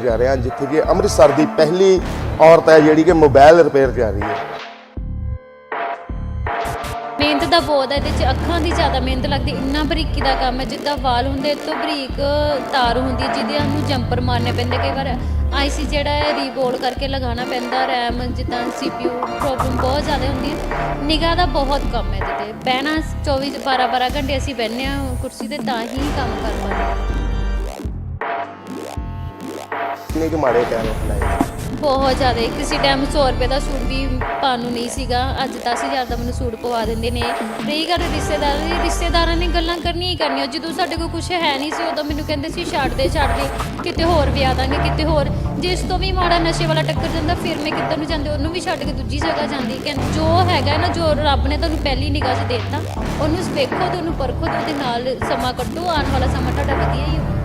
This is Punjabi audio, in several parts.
ਜਾ ਰਹੇ ਜਿੱਥੇ ਕਿ ਅੰਮ੍ਰਿਤਸਰ ਦੀ ਪਹਿਲੀ ਔਰਤ ਹੈ ਜਿਹੜੀ ਕਿ ਮੋਬਾਈਲ ਰਿਪੇਅਰ ਕਰ ਰਹੀ ਹੈ। ਮਿਹਨਤ ਦਾ ਬਹੁਤ ਹੈ, ਇਹਦੇ ਚ ਅੱਖਾਂ ਦੀ ਜ਼ਿਆਦਾ ਮਿਹਨਤ ਲੱਗਦੀ, ਇੰਨਾ ਬਰੀਕੀ ਦਾ ਕੰਮ ਹੈ, ਜਿੱਦਾਂ ਵਾਲ ਹੁੰਦੇ ਤੋਂ ਬਰੀਕ ਤਾਰ ਹੁੰਦੀ ਹੈ ਜਿਹਦੇ ਨੂੰ ਜੰਪਰ ਮਾਰਨੇ ਪੈਂਦੇ ਕਈ ਵਾਰ। ਆਈਸੀ ਜਿਹੜਾ ਹੈ ਰੀਬੋਲ ਕਰਕੇ ਲਗਾਉਣਾ ਪੈਂਦਾ ਰੈਮ ਜਿੱਦਾਂ ਸੀਪੀਯੂ ਪ੍ਰੋਬਲਮ ਬਹੁਤ ਜ਼ਿਆਦਾ ਹੁੰਦੀ ਹੈ। ਨਿਗਾਹ ਦਾ ਬਹੁਤ ਕੰਮ ਹੈ ਇਹਦੇ ਤੇ। ਬਹਿਣਾ 24 12 12 ਘੰਟੇ ਅਸੀਂ ਬਹਿੰਦੇ ਹਾਂ, ਕੁਰਸੀ ਤੇ ਤਾਂ ਹੀ ਕੰਮ ਕਰ ਪਾਉਂਦੇ ਹਾਂ। ਕਿੰਨੇ ਕੁ ਮਾੜੇ ਟਾਈਮ ਅਪਣਾਏ ਬਹੁਤ ਜ਼ਿਆਦਾ। ਕਿਸੇ ਟਾਈਮ 100 ਰੁਪਏ ਦਾ ਸੂਟ ਵੀ ਪਾਉਣ ਨੂੰ ਨਹੀਂ ਸੀਗਾ। ਅੱਜ 10000 ਦਾ ਮੈਨੂੰ ਸੂਟ ਪਵਾ ਦਿੰਦੇ ਨੇ। ਰਹੀ ਗੱਲ ਰਿਸ਼ਤੇਦਾਰਾਂ ਦੀ। ਰਿਸ਼ਤੇਦਾਰਾਂ ਨੇ ਗੱਲਾਂ ਕਰਨੀਆਂ ਹੀ ਕਰਨੀਆਂ। ਜਦੋਂ ਸਾਡੇ ਕੋਲ ਕੁਝ ਹੈ ਨਹੀਂ ਸੀ, ਉਦੋਂ ਮੈਨੂੰ ਕਹਿੰਦੇ ਸੀ ਛੱਡ ਦੇ ਛੱਡ ਦੇ ਕਿਤੇ ਹੋਰ ਵਿਆਹ ਦਾਂਗੇ, ਕਿਤੇ ਹੋਰ। ਜੇ ਤੋਂ ਵੀ ਮਾੜਾ ਨਸ਼ੇ ਵਾਲਾ ਟੱਕਰ ਜਾਂਦਾ, ਫਿਰ ਮੈਂ ਕਿੱਧਰ ਨੂੰ ਜਾਂਦੇ? ਉਹਨੂੰ ਵੀ ਛੱਡ ਕੇ ਦੂਜੀ ਜਗ੍ਹਾ ਜਾਂਦੀ। ਕਹਿੰਦੇ, ਜੋ ਹੈਗਾ ਨਾ, ਜੋ ਰੱਬ ਨੇ ਤੁਹਾਨੂੰ ਪਹਿਲੀ ਨਿਗਾਹ 'ਚ ਦੇ ਦਿੱਤਾ, ਉਹਨੂੰ ਵੇਖੋ ਤੇ ਉਹਨੂੰ ਪਰਖੋ ਤੇ ਉਹਦੇ ਨਾਲ ਸਮਾਂ ਕੱਢੋ। ਆਉਣ ਵਾਲਾ ਸਮਾਂ ਤੁਹਾਡਾ ਵਧੀਆ ਹੀ ਹੋਊ।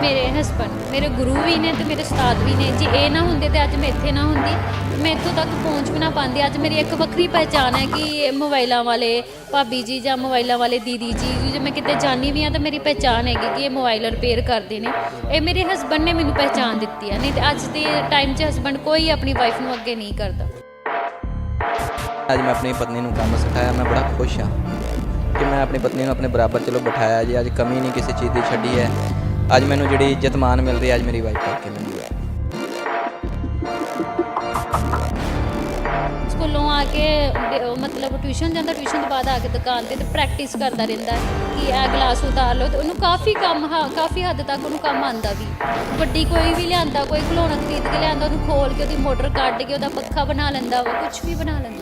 ਮੇਰੇ ਹਸਬੰਡ ਮੇਰੇ ਗੁਰੂ ਵੀ ਨੇ ਤੇ ਮੇਰੇ ਉਸਤਾਦ ਵੀ ਨੇ। ਜੀ ਇਹ ਨਾ ਹੁੰਦੇ ਤੇ ਅੱਜ ਮੈਂ ਇੱਥੇ ਨਾ ਹੁੰਦੀ, ਮੈਂ ਇੱਥੋਂ ਤੱਕ ਪਹੁੰਚ ਵੀ ਨਾ ਪਾਉਂਦੀ। ਅੱਜ ਮੇਰੀ ਇੱਕ ਵੱਖਰੀ ਪਹਿਚਾਣ ਹੈ ਕਿ ਇਹ ਮੋਬਾਈਲਾਂ ਵਾਲੇ ਭਾਬੀ ਜੀ ਜਾਂ ਮੋਬਾਈਲਾਂ ਵਾਲੇ ਦੀਦੀ ਜੀ, ਜੇ ਮੈਂ ਕਿਤੇ ਜਾਣੀ ਵੀ ਆ ਤਾਂ ਮੇਰੀ ਪਹਿਚਾਣ ਹੈਗੀ ਕਿ ਇਹ ਮੋਬਾਈਲ ਰਿਪੇਅਰ ਕਰਦੇ ਨੇ। ਇਹ ਮੇਰੇ ਹਸਬੰਡ ਨੇ ਮੈਨੂੰ ਪਹਿਚਾਣ ਦਿੱਤੀ ਹੈ। ਨਹੀਂ ਤੇ ਅੱਜ ਦੇ ਟਾਈਮ 'ਚ ਹਸਬੰਡ ਕੋਈ ਆਪਣੀ ਵਾਈਫ ਨੂੰ ਅੱਗੇ ਨਹੀਂ ਕਰਦਾ। ਅੱਜ ਮੈਂ ਆਪਣੀ ਪਤਨੀ ਨੂੰ ਕੰਮ ਸਿਖਾਇਆ, ਮੈਂ ਬੜਾ ਖੁਸ਼ ਹਾਂ ਕਿ ਮੈਂ ਆਪਣੀ ਪਤਨੀ ਨੂੰ ਆਪਣੇ ਬਰਾਬਰ ਚਲੋ ਬਿਠਾਇਆ ਜੀ। ਅੱਜ ਕਮੀ ਨਹੀਂ ਕਿਸੇ ਚੀਜ਼ ਦੀ ਛੱਡੀ ਹੈ। ਅੱਜ ਮੈਨੂੰ ਜਿਹੜੀ ਇੱਜ਼ਤ ਮਾਨ ਮਿਲ ਰਹੀ ਹੈ ਅੱਜ ਮੇਰੀ ਵਾਈਫ ਕਰਕੇ ਮਿਲੀ ਹੈ। ਸਕੂਲੋਂ ਆ ਕੇ ਡ- ਉਹ ਮਤਲਬ ਟਿਊਸ਼ਨ ਜਾਂਦਾ ਟਿਊਸ਼ਨ ਤੋਂ ਬਾਅਦ ਆ ਕੇ ਦੁਕਾਨ ਤੇ ਤੇ ਪ੍ਰੈਕਟਿਸ ਕਰਦਾ ਰਹਿੰਦਾ ਹੈ ਕਿ ਇਹ ਗਲਾਸ ਉਤਾਰ ਲਓ ਤੇ ਉਹਨੂੰ ਕਾਫੀ ਕੰਮ ਹਾਂ ਕਾਫੀ ਹੱਦ ਤੱਕ ਉਹਨੂੰ ਕੰਮ ਆਂਦਾ ਵੀ। ਵੱਡੀ ਕੋਈ ਵੀ ਲਿਆਂਦਾ ਕੋਈ ਖਿਡੌਣਾ ਖਰੀਦ ਕੇ ਲਿਆਂਦਾ ਉਹਨੂੰ ਖੋਲ ਕੇ ਉਹਦੀ ਮੋਟਰ ਕੱਢ ਕੇ ਉਹਦਾ ਪੱਖਾ ਬਣਾ ਲੈਂਦਾ ਵਾ ਕੁਝ ਵੀ ਬਣਾ ਲੈਂਦਾ।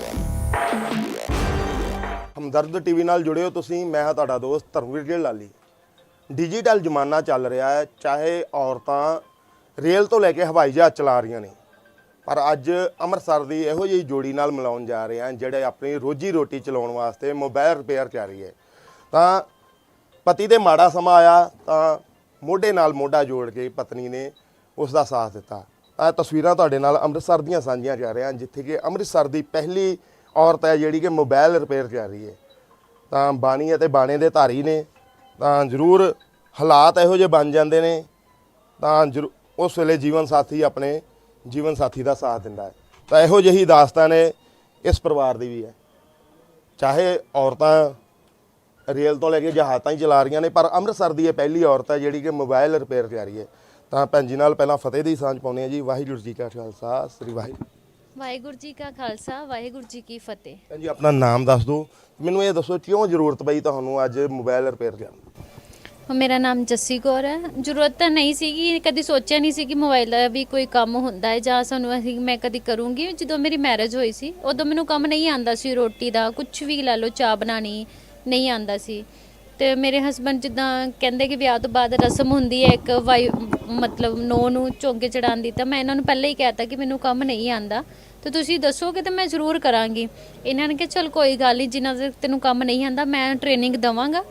ਹਮਦਰਦ ਟੀਵੀ ਨਾਲ ਜੁੜੇ ਹੋ ਤੁਸੀਂ ਮੈਂ ਹਾਂ ਤੁਹਾਡਾ ਦੋਸਤ ਧਰਮਵੀਰ ਜੀ ਲਾਲੀ ਡਿਜੀਟਲ ਜ਼ਮਾਨਾ ਚੱਲ ਰਿਹਾ ਹੈ, ਚਾਹੇ ਔਰਤਾਂ ਰੇਲ ਤੋਂ ਲੈ ਕੇ ਹਵਾਈ ਜਹਾਜ਼ ਚਲਾ ਰਹੀਆਂ ਨੇ। ਪਰ ਅੱਜ ਅੰਮ੍ਰਿਤਸਰ ਦੀ ਇਹੋ ਜਿਹੀ ਜੋੜੀ ਨਾਲ ਮਿਲਾਉਣ ਜਾ ਰਹੇ ਹਾਂ, ਜਿਹੜੇ ਆਪਣੀ ਰੋਜੀ ਰੋਟੀ ਚਲਾਉਣ ਵਾਸਤੇ ਮੋਬਾਈਲ ਰਿਪੇਅਰ ਕਰ ਰਹੀ ਹੈ। ਤਾਂ ਪਤੀ ਦੇ ਮਾੜਾ ਸਮਾਂ ਆਇਆ, ਤਾਂ ਮੋਢੇ ਨਾਲ ਮੋਢਾ ਜੋੜ ਕੇ ਪਤਨੀ ਨੇ ਉਸ ਦਾ ਸਾਥ ਦਿੱਤਾ। ਇਹ ਤਸਵੀਰਾਂ ਤੁਹਾਡੇ ਨਾਲ ਅੰਮ੍ਰਿਤਸਰ ਦੀਆਂ ਸਾਂਝੀਆਂ ਕਰ ਰਹੇ ਹਾਂ, ਜਿੱਥੇ ਕਿ ਅੰਮ੍ਰਿਤਸਰ ਦੀ ਪਹਿਲੀ ਔਰਤ ਹੈ, ਜਿਹੜੀ ਕਿ ਮੋਬਾਈਲ ਰਿਪੇਅਰ ਕਰ ਰਹੀ ਹੈ। ਤਾਂ ਬਾਣੀ ਅਤੇ ਬਾਣੇ ਦੇ ਧਾਰੀ ਨੇ ਤਾਂ ਜ਼ਰੂਰ ਹਾਲਾਤ ਇਹੋ ਜਿਹੇ ਬਣ ਜਾਂਦੇ ਨੇ, ਤਾਂ ਜ਼ਰੂ- ਉਸ ਵੇਲੇ ਜੀਵਨ ਸਾਥੀ ਆਪਣੇ ਜੀਵਨ ਸਾਥੀ ਦਾ ਸਾਥ ਦਿੰਦਾ ਹੈ। ਤਾਂ ਇਹੋ ਜਿਹੀ ਦਾਸਤਾਨ ਹੈ ਇਸ ਪਰਿਵਾਰ ਦੀ ਵੀ ਹੈ। ਚਾਹੇ ਔਰਤਾਂ ਰੇਲ ਤੋਂ ਲੈ ਕੇ ਜਹਾਜ਼ ਹੀ ਚਲਾ ਰਹੀਆਂ ਨੇ, ਪਰ ਅੰਮ੍ਰਿਤਸਰ ਦੀ ਇਹ ਪਹਿਲੀ ਔਰਤ ਹੈ ਜਿਹੜੀ ਕਿ ਮੋਬਾਈਲ ਰਿਪੇਅਰ ਕਰ ਰਹੀ ਹੈ। ਤਾਂ ਭੈਣ ਜੀ ਨਾਲ ਪਹਿਲਾਂ ਫਤਿਹ ਦੀ ਸਾਂਝ ਪਾਉਂਦੇ ਆ ਜੀ। ਵਾਹਿਗੁਰੂ ਜੀ ਕਾ ਖਾਲਸਾ, ਸ੍ਰੀ ਵਾਹਿਗੁਰੂ। ਵਾਹਿਗੁਰੂ ਜੀ ਕਾ ਖਾਲਸਾ ਵਾਹਿਗੁਰੂ ਜੀ ਕੀ ਫਤਿਹ। ਭੈਣ ਜੀ ਆਪਣਾ ਨਾਮ ਦੱਸ ਦਿਓ। ਮੈਨੂੰ ਇਹ ਦੱਸੋ ਕਿਉਂ ਜ਼ਰੂਰਤ ਪਈ ਤੁਹਾਨੂੰ ਅੱਜ ਮੋਬਾਈਲ ਰਿਪੇਅਰ ਕਰਨ ਦੀ? ਮੇਰਾ ਨਾਮ ਜੱਸੀ ਕੌਰ ਹੈ। ਜ਼ਰੂਰਤ ਤਾਂ ਨਹੀਂ ਸੀਗੀ ਕਦੀ ਸੋਚਿਆ ਨਹੀਂ ਸੀ ਕਿ ਮੋਬਾਈਲ ਦਾ ਵੀ ਕੋਈ ਕੰਮ ਹੁੰਦਾ ਹੈ ਜਾਂ ਸਾਨੂੰ ਅਸੀਂ ਮੈਂ ਕਦੀ ਕਰੂੰਗੀ। ਜਦੋਂ ਮੇਰੀ ਮੈਰਿਜ ਹੋਈ ਸੀ ਉਦੋਂ ਮੈਨੂੰ ਕੰਮ ਨਹੀਂ ਆਂਦਾ ਸੀ ਰੋਟੀ ਦਾ। ਕੁਝ ਵੀ ਲੈ ਲਓ ਚਾਹ ਬਣਾਣੀ ਨਹੀਂ ਆਂਦਾ ਸੀ। ਤੇ ਮੇਰੇ ਹਸਬੰਡ ਜਿੱਦਾਂ ਕਹਿੰਦੇ ਕਿ ਵਿਆਹ ਤੋਂ ਬਾਅਦ ਰਸਮ ਹੁੰਦੀ ਹੈ ਇੱਕ ਵਾਈ ਮਤਲਬ ਨੋ ਨੂੰ ਚੌਂਕੇ ਚੜਾਉਣ ਦੀ ਤਾਂ ਮੈਂ ਇਹਨਾਂ ਨੂੰ ਪਹਿਲਾਂ ਹੀ ਕਹਿਤਾ ਕਿ ਮੈਨੂੰ ਕੰਮ ਨਹੀਂ ਆਂਦਾ ਤੇ ਤੁਸੀਂ ਦੱਸੋਗੇ ਤਾਂ ਮੈਂ ਜ਼ਰੂਰ ਕਰਾਂਗੀ। ਇਹਨਾਂ ਨੇ ਕਿਹਾ, ਚਲ ਕੋਈ ਗੱਲ ਨਹੀਂ ਜਿੰਨਾ ਚਿਰ ਤੈਨੂੰ ਕੰਮ ਨਹੀਂ ਆਂਦਾ, ਮੈਂ ਟ੍ਰੇਨਿੰਗ ਦਵਾਂਗਾ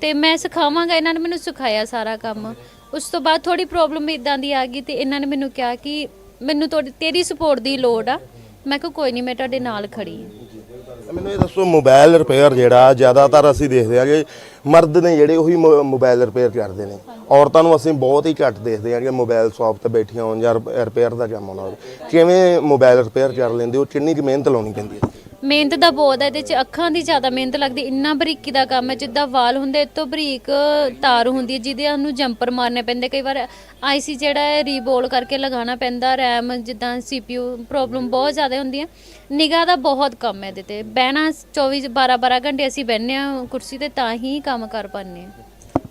ਤੇ ਮੈਂ ਸਿਖਾਵਾਂਗਾ। ਇਹਨਾਂ ਨੇ ਮੈਨੂੰ ਸਿਖਾਇਆ ਸਾਰਾ ਕੰਮ। ਉਸ ਤੋਂ ਬਾਅਦ ਥੋੜੀ ਪ੍ਰੋਬਲਮ ਇਦਾਂ ਦੀ ਆ ਗਈ ਤੇ ਇਹਨਾਂ ਨੇ ਮੈਨੂੰ ਕਿਹਾ ਕਿ ਮੈਨੂੰ ਤੁਹਾਡੀ, ਤੇਰੀ ਸਪੋਰਟ ਦੀ ਲੋੜ ਆ। ਮੈਂ ਕਿਹਾ, ਕੋਈ ਨਹੀਂ ਮੈਂ ਤੁਹਾਡੇ ਨਾਲ ਖੜੀ ਹਾਂ ਮੈਨੂੰ ਇਹ ਦੱਸੋ ਮੋਬਾਈਲ ਰਿਪੇਅਰ ਜਿਹੜਾ, ਜ਼ਿਆਦਾਤਰ ਅਸੀਂ ਦੇਖਦੇ ਹਾਂ ਕਿ ਮਰਦ ਨੇ ਜਿਹੜੇ ਉਹੀ ਮੋਬਾਈਲ ਰਿਪੇਅਰ ਕਰਦੇ ਨੇ। ਔਰਤਾਂ ਨੂੰ ਅਸੀਂ ਬਹੁਤ ਹੀ ਘੱਟ ਦੇਖਦੇ ਹਾਂ ਕਿ ਮੋਬਾਈਲ ਸ਼ਾਪ ਤੇ ਬੈਠੀਆਂ ਹੋਣ ਜਾਂ ਰਿਪੇਅਰ ਦਾ ਕੰਮ ਆਉਣਾ ਹੋਵੇ। ਕਿਵੇਂ ਮੋਬਾਈਲ ਰਿਪੇਅਰ ਕਰ ਲੈਂਦੇ ਹੋ ਕਿੰਨੀ ਕੁ ਮਿਹਨਤ ਲਾਉਣੀ ਪੈਂਦੀ ਹੈ? ਮਿਹਨਤ ਦਾ ਬਹੁਤ ਹੈ ਇਹਦੇ ਚ ਅੱਖਾਂ ਦੀ ਜ਼ਿਆਦਾ ਮਿਹਨਤ ਲੱਗਦੀ ਇੰਨਾ ਬਰੀਕੀ ਦਾ ਕੰਮ ਹੈ ਜਿੱਦਾਂ ਵਾਲ ਹੁੰਦੇ ਇਹ ਤੋਂ ਬਰੀਕ ਤਾਰ ਹੁੰਦੀ ਹੈ ਜਿਹਦੇ ਨੂੰ ਜੰਪਰ ਮਾਰਨੇ ਪੈਂਦੇ ਕਈ ਵਾਰ ਆਈਸੀ ਜਿਹੜਾ ਹੈ ਰੀਬੋਲ ਕਰਕੇ ਲਗਾਉਣਾ ਪੈਂਦਾ ਰੈਮ ਜਿੱਦਾਂ ਸੀਪੀਯੂ ਪ੍ਰੋਬਲਮ ਬਹੁਤ ਜ਼ਿਆਦਾ ਹੁੰਦੀ ਹੈ। ਨਿਗਾਹ ਦਾ ਬਹੁਤ ਕੰਮ ਹੈ ਇਹਦੇ ਤੇ। ਬਹਿਣਾ 24 12 12 ਘੰਟੇ ਅਸੀਂ ਬਹਿੰਦੇ ਹਾਂ ਕੁਰਸੀ ਤੇ ਤਾਂ ਹੀ ਕੰਮ ਕਰ ਪਾਉਂਦੇ ਹਾਂ।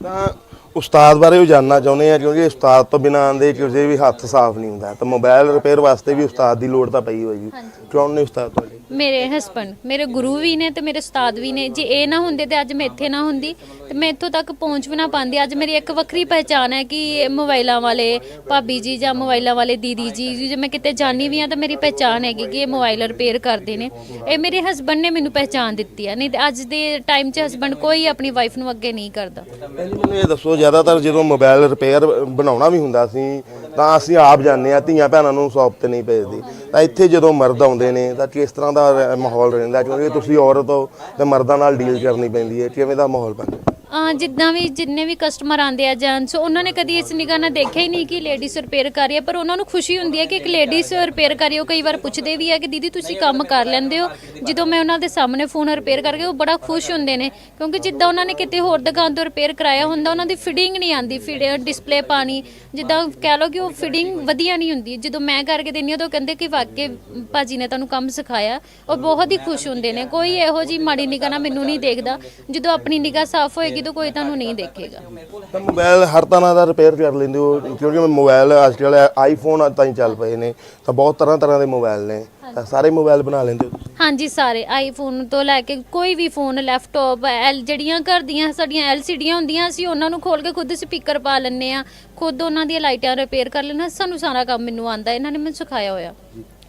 ਤਾਂ ਉਸਤਾਦ ਬਾਰੇ ਉਹ ਜਾਨਣਾ ਚਾਹੁੰਦੇ ਆ ਕਿਉਂਕਿ ਉਸਤਾਦ ਤੋਂ ਬਿਨਾਂ ਦੇ ਕਿਸੇ ਵੀ ਹੱਥ ਸਾਫ਼ ਨਹੀਂ ਹੁੰਦਾ। ਤਾਂ ਮੋਬਾਈਲ ਰਿਪੇਅਰ ਵਾਸਤੇ ਵੀ ਉਸਤਾਦ ਦੀ ਲੋੜ ਤਾਂ ਪਈ ਹੋਏਗੀ ਕੌਣ ਨੇ ਉਸਤਾਦ ਤੁਹਾਡੇ? ਮੇਰੇ ਹਸਬੰਡ ਮੇਰੇ ਗੁਰੂ ਵੀ ਨੇ ਤੇ ਮੇਰੇ ਉਸਤਾਦ ਵੀ ਨੇ। ਜੇ ਇਹ ਨਾ ਹੁੰਦੇ ਤੇ ਅੱਜ ਮੈਂ ਇੱਥੇ ਨਾ ਹੁੰਦੀ ਤੇ ਮੈਂ ਇੱਥੋਂ ਤੱਕ ਪਹੁੰਚ ਵੀ ਨਾ ਪਾਉਂਦੀ। ਅੱਜ ਮੇਰੀ ਇੱਕ ਵੱਖਰੀ ਪਹਿਚਾਣ ਹੈ ਕਿ ਇਹ ਮੋਬਾਈਲਾਂ ਵਾਲੇ ਭਾਬੀ ਜੀ ਜਾਂ ਮੋਬਾਈਲਾਂ ਵਾਲੇ ਦੀਦੀ ਜੀ ਜੇ ਮੈਂ ਕਿਤੇ ਜਾਣੀ ਵੀ ਆ ਤਾਂ ਮੇਰੀ ਪਹਿਚਾਣ ਹੈਗੀ ਕਿ ਇਹ ਮੋਬਾਈਲ ਰਿਪੇਅਰ ਕਰਦੇ ਨੇ। ਇਹ ਮੇਰੇ ਹਸਬੰਡ ਨੇ ਮੈਨੂੰ ਪਹਿਚਾਣ ਦਿੱਤੀ ਹੈ। ਨਹੀਂ ਤੇ ਅੱਜ ਦੇ ਟਾਈਮ 'ਚ ਹਸਬੰਡ ਕੋਈ ਆਪਣੀ ਵਾਈਫ ਨੂੰ ਅੱਗੇ ਨਹੀਂ ਕਰਦਾ। ਮੈਨੂੰ ਇਹ ਦੱਸੋ ਜ਼ਿਆਦਾਤਰ ਜਦੋਂ ਮੋਬਾਈਲ ਰਿਪੇਅਰ ਬਣਾਉਣਾ ਵੀ ਹੁੰਦਾ ਸੀ, ਤਾਂ ਅਸੀਂ ਆਪ ਜਾਂਦੇ ਆ ਧੀਆਂ ਭੈਣਾਂ ਨੂੰ ਸ਼ੌਪ ਤੇ ਨਹੀਂ ਭੇਜਦੀ। ਤਾਂ ਇੱਥੇ ਜਦੋਂ ਮਰਦ ਆਉਂਦੇ ਨੇ, ਤਾਂ ਕਿਸ ਤਰ੍ਹਾਂ ਦਾ ਰ- ਮਾਹੌਲ ਰਹਿੰਦਾ? ਕਿਉਂਕਿ ਤੁਸੀਂ ਔਰਤ ਹੋ, ਤੇ ਮਰਦਾਂ ਨਾਲ ਡੀਲ ਕਰਨੀ ਪੈਂਦੀ ਹੈ, ਕਿਵੇਂ ਦਾ ਮਾਹੌਲ ਬਣਦਾ? ਜਿੱਦਾਂ ਵੀ ਜਿੰਨੇ ਵੀ ਕਸਟਮਰ ਆਉਂਦੇ ਆ ਜੈਂਟਸ ਉਹਨਾਂ ਨੇ ਕਦੀ ਇਸ ਨਿਗਾਹ ਨਾਲ ਦੇਖਿਆ ਹੀ ਨਹੀਂ ਕਿ ਲੇਡੀਜ਼ ਰਿਪੇਅਰ ਕਰ ਰਹੀ ਹੈ ਪਰ ਉਹਨਾਂ ਨੂੰ ਖੁਸ਼ੀ ਹੁੰਦੀ ਹੈ ਕਿ ਇੱਕ ਲੇਡੀਜ਼ ਰਿਪੇਅਰ ਕਰ ਰਹੀ ਉਹ ਕਈ ਵਾਰ ਪੁੱਛਦੇ ਵੀ ਆ ਕਿ ਦੀਦੀ ਤੁਸੀਂ ਕੰਮ ਕਰ ਲੈਂਦੇ ਹੋ। ਜਦੋਂ ਮੈਂ ਉਹਨਾਂ ਦੇ ਸਾਹਮਣੇ ਫੋਨ ਰਿਪੇਅਰ ਕਰਕੇ, ਉਹ ਬੜਾ ਖੁਸ਼ ਹੁੰਦੇ ਨੇ, ਕਿਉਂਕਿ ਜਿੱਦਾਂ ਉਹਨਾਂ ਨੇ ਕਿਤੇ ਹੋਰ ਦੁਕਾਨ ਤੋਂ ਰਿਪੇਅਰ ਕਰਾਇਆ ਹੁੰਦਾ, ਉਹਨਾਂ ਦੀ ਫਿਟਿੰਗ ਨਹੀਂ ਆਂਦੀ ਫਿਟ ਡਿਸਪਲੇ ਪਾਣੀ, ਜਿੱਦਾਂ ਕਹਿ ਲਓ ਕਿ ਉਹ ਫਿਟਿੰਗ ਵਧੀਆ ਨਹੀਂ ਹੁੰਦੀ। ਜਦੋਂ ਮੈਂ ਕਰਕੇ ਦਿੰਦੀ ਹਾਂ, ਤਾਂ ਉਹ ਕਹਿੰਦੇ ਕਿ ਵਾਕਈ ਭਾਜੀ ਨੇ ਤੁਹਾਨੂੰ ਕੰਮ ਸਿਖਾਇਆ। ਉਹ ਬਹੁਤ ਹੀ ਖੁਸ਼ ਹੁੰਦੇ ਨੇ। ਕੋਈ ਇਹੋ ਜੀ ਮਾੜੀ ਨਿਗਾਹ ਨਾਲ ਮੈਨੂੰ ਨਹੀਂ ਦੇਖਦਾ। ਜਦੋਂ ਆਪਣੀ ਨਿਗਾਹ ਸਾਫ਼ ਹੋਏਗੀ ਤਾਂ ਕੋਈ ਤੁਹਾਨੂੰ ਨਹੀਂ ਦੇਖੇਗਾ। ਤਾਂ ਮੋਬਾਈਲ ਹਰ ਤਰ੍ਹਾਂ ਦਾ ਰਿਪੇਅਰ ਕਰ ਲੈਂਦੇ ਹੋ ਕਿਉਂਕਿ ਮੋਬਾਈਲ ਅੱਜ ਕੱਲ੍ਹ ਆਈਫੋਨ ਤਾਂ ਹੀ ਚੱਲ ਪਏ ਨੇ ਤਾਂ ਬਹੁਤ ਤਰ੍ਹਾਂ ਤਰ੍ਹਾਂ ਦੇ ਮੋਬਾਈਲ ਨੇ। ਤਾਂ ਸਾਰੇ ਮੋਬਾਈਲ ਬਣਾ ਲੈਂਦੇ ਹੋ ਤੁਸੀਂ? ਹਾਂਜੀ ਸਾਰੇ ਆਈਫੋਨ ਤੋਂ ਲੈ ਕੇ ਕੋਈ ਵੀ ਫੋਨ ਲੈਪਟਾਪ ਐਲ ਜਿਹੜੀਆਂ ਘਰ ਦੀਆਂ ਸਾਡੀਆਂ ਐਲਸੀਡੀਆਂ ਹੁੰਦੀਆਂ ਅਸੀਂ ਉਹਨਾਂ ਨੂੰ ਖੋਲ ਕੇ ਖੁਦ ਸਪੀਕਰ ਪਾ ਲੈਂਦੇ ਆ ਖੁਦ ਉਹਨਾਂ ਦੀਆਂ ਲਾਈਟਾਂ ਰਿਪੇਅਰ ਕਰ ਲੈਣਾ ਸਾਨੂੰ ਸਾਰਾ ਕੰਮ ਮੈਨੂੰ ਆਂਦਾ ਇਹਨਾਂ ਨੇ ਮੈਨੂੰ ਸਿਖਾਇਆ ਹੋਇਆ।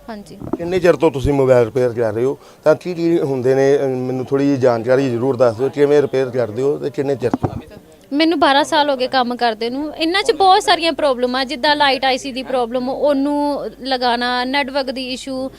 ਹਾਂਜੀ। ਕਿੰਨੇ ਚਿਰ ਤੋਂ ਤੁਸੀਂ ਮੋਬਾਈਲ ਰਿਪੇਅਰ ਕਰ ਰਹੇ ਹੋ? ਤਾਂ ਕੀ ਕੀ ਹੁੰਦੇ ਨੇ? ਮੈਨੂੰ ਥੋੜੀ ਜਿਹੀ ਜਾਣਕਾਰੀ ਜ਼ਰੂਰ ਦੱਸ ਦਿਓ, ਕਿਵੇਂ ਰਿਪੇਅਰ ਕਰਦੇ ਹੋ ਤੇ ਕਿੰਨੇ ਚਿਰ ਤੋਂ? ਮੈਨੂੰ 12 ਸਾਲ ਹੋ ਗਏ ਕੰਮ ਕਰਦੇ ਨੂੰ। ਇਹਨਾਂ 'ਚ ਬਹੁਤ ਸਾਰੀਆਂ ਪ੍ਰੋਬਲਮਾਂ ਜਿੱਦਾਂ ਲਾਈਟ ਆਈਸੀ ਦੀ ਪ੍ਰੋਬਲਮ ਉਹਨੂੰ ਲਗਾਉਣਾ ਨੈਟਵਰਕ ਦੀ ਇਸ਼ੂ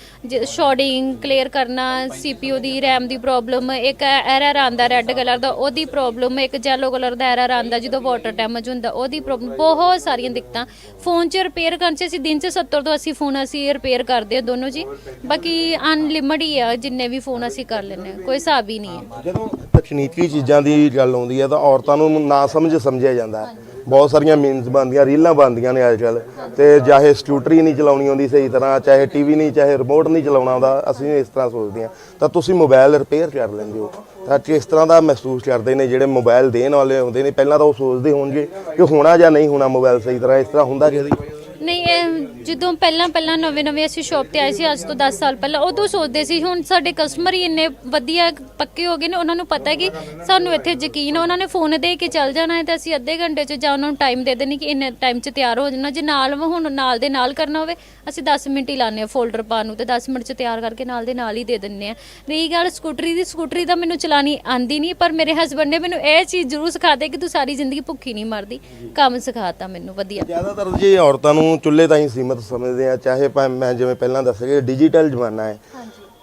ਸ਼ਾਰਟਿੰਗ ਕਲੀਅਰ ਕਰਨਾ ਸੀਪੀਯੂ ਦੀ ਰੈਮ ਦੀ ਪ੍ਰੋਬਲਮ ਇੱਕ ਐਰਰ ਆਂਦਾ ਰੈੱਡ ਕਲਰ ਦਾ, ਉਹਦੀ ਪ੍ਰੋਬਲਮ ਇੱਕ ਯੈਲੋ ਕਲਰ ਦਾ ਐਰਰ ਆਂਦਾ ਜਦੋਂ ਵਾਟਰ ਡੈਮੇਜ ਹੁੰਦਾ, ਉਹਦੀ ਪ੍ਰੋਬਲਮ ਬਹੁਤ ਸਾਰੀਆਂ ਦਿੱਕਤਾਂ। ਫੋਨ 'ਚ ਰਿਪੇਅਰ ਕਰਨ 'ਚ ਅਸੀਂ ਦਿਨ 'ਚ 70 ਤੋਂ 80 ਫੋਨ ਅਸੀਂ ਰਿਪੇਅਰ ਕਰਦੇ ਹਾਂ ਦੋਨੋਂ ਜੀ। ਬਾਕੀ ਅਨਲਿਮਿਟ ਹੀ ਆ, ਜਿੰਨੇ ਵੀ ਫੋਨ ਅਸੀਂ ਕਰ ਲੈਂਦੇ ਹਾਂ, ਕੋਈ ਹਿਸਾਬ ਹੀ ਨਹੀਂ ਹੈ। ਜਦੋਂ ਤਕਨੀਕੀ ਚੀਜ਼ਾਂ ਦੀ ਗੱਲ ਆਉਂਦੀ ਹੈ ਤਾਂ ਔਰਤਾਂ ਨੂੰ ਨਾ ਸਮਝ ਸਮਝਿਆ ਜਾਂਦਾ ਹੈ। ਬਹੁਤ ਸਾਰੀਆਂ ਮੀਨਸ ਬਣਦੀਆਂ ਰੀਲਾਂ ਬਣਦੀਆਂ ਨੇ ਅੱਜ ਕੱਲ ਤੇ ਚਾਹੇ ਸਕੂਟਰੀ ਨਹੀਂ ਚਲਾਉਣੀ ਆਉਂਦੀ ਸਹੀ ਤਰ੍ਹਾਂ, ਚਾਹੇ ਟੀਵੀ ਨਹੀਂ, ਚਾਹੇ ਰਿਮੋਟ ਨਹੀਂ ਚਲਾਉਣਾ ਆਉਂਦਾ, ਅਸੀਂ ਇਸ ਤਰ੍ਹਾਂ ਸੋਚਦੇ ਹਾਂ। ਤਾਂ ਤੁਸੀਂ ਮੋਬਾਈਲ ਰਿਪੇਅਰ ਕਰ ਲੈਂਦੇ ਹੋ। ਤਾਂ ਇਸ ਤਰ੍ਹਾਂ ਦਾ ਮਹਿਸੂਸ ਕਰਦੇ ਨੇ ਜਿਹੜੇ ਮੋਬਾਈਲ ਦੇਣ ਵਾਲੇ ਹੁੰਦੇ ਨੇ? ਪਹਿਲਾਂ ਤਾਂ ਉਹ ਸੋਚਦੇ ਹੋਣਗੇ ਕਿ ਹੋਣਾ ਜਾਂ ਨਹੀਂ ਹੋਣਾ ਮੋਬਾਈਲ ਸਹੀ ਤਰ੍ਹਾਂ, ਇਸ ਤਰ੍ਹਾਂ ਹੁੰਦਾ ਕਿਸੇ ਦੀ ਨਹੀਂ, ਇਹ ਜਦੋਂ ਪਹਿਲਾਂ ਪਹਿਲਾਂ ਨਵੇਂ ਨਵੇਂ ਅਸੀਂ ਸ਼ਾਪ ਤੇ ਆਏ ਸੀ, ਅੱਜ ਤੋਂ 10 ਸਾਲ ਪਹਿਲਾਂ, ਉਦੋਂ ਸੋਚਦੇ ਸੀ, ਹੁਣ ਸਾਡੇ ਕਸਟਮਰ ਹੀ ਇੰਨੇ ਵਧੀਆ ਪੱਕੇ ਹੋ ਗਏ ਨੇ, ਉਹਨਾਂ ਨੂੰ ਪਤਾ ਹੈ ਕਿ ਸਾਨੂੰ ਇੱਥੇ ਯਕੀਨ ਹੈ ਉਹਨਾਂ ਨੇ ਫੋਨ ਦੇ ਕੇ ਚੱਲ ਜਾਣਾ ਹੈ ਤੇ ਅਸੀਂ ਅੱਧੇ ਘੰਟੇ 'ਚ ਜਾਂ ਉਹਨਾਂ ਨੂੰ ਟਾਈਮ ਦੇ ਦੇਣੀ ਕਿ ਇੰਨੇ ਟਾਈਮ 'ਚ ਤਿਆਰ ਹੋ ਜਾਣਾ, ਜੇ ਨਾਲ ਹੁਣ ਨਾਲ ਦੇ ਨਾਲ ਕਰਨਾ ਹੋਵੇ, ਅਸੀਂ 10 ਮਿੰਟ ਹੀ ਲਾਉਂਦੇ ਆ ਫੋਲਡਰ ਪਾਉਣ ਨੂੰ ਤੇ 10 ਮਿੰਟ 'ਚ ਤਿਆਰ ਕਰਕੇ ਨਾਲ ਦੇ ਨਾਲ ਹੀ ਦੇ ਦਿੰਨੇ ਆ ਰਹੀ ਗੱਲ ਸਕੂਟਰੀ ਦੀ, ਸਕੂਟਰੀ ਦਾ ਮੈਨੂੰ ਚਲਾਣੀ ਆਂਦੀ ਨਹੀਂ, ਪਰ ਮੇਰੇ ਹਸਬੰਡ ਨੇ ਮੈਨੂੰ ਇਹ ਚੀਜ਼ ਜ਼ਰੂਰ ਸਿਖਾ ਦੇ ਕਿ ਤੂੰ ਸਾਰੀ ਜ਼ਿੰਦਗੀ ਭੁੱਖੀ ਨਹੀਂ ਮਰਦੀ, ਕੰਮ ਸਿਖਾਤਾ ਮੈਨੂੰ, ਵਧੀਆ। ਜ਼ਿਆਦਾਤਰ ਜੀ ਔਰਤਾਂ ਨੂੰ ਚੁੱਲ੍ਹੇ ਤਾਂ ਹੀ ਸੀਮਤ ਸਮਝਦੇ ਆ ਚਾਹੇ ਭਾਵੇਂ ਮੈਂ ਜਿਵੇਂ ਪਹਿਲਾਂ ਦੱਸਿਆ ਕਿ ਡਿਜੀਟਲ ਜ਼ਮਾਨਾ ਹੈ।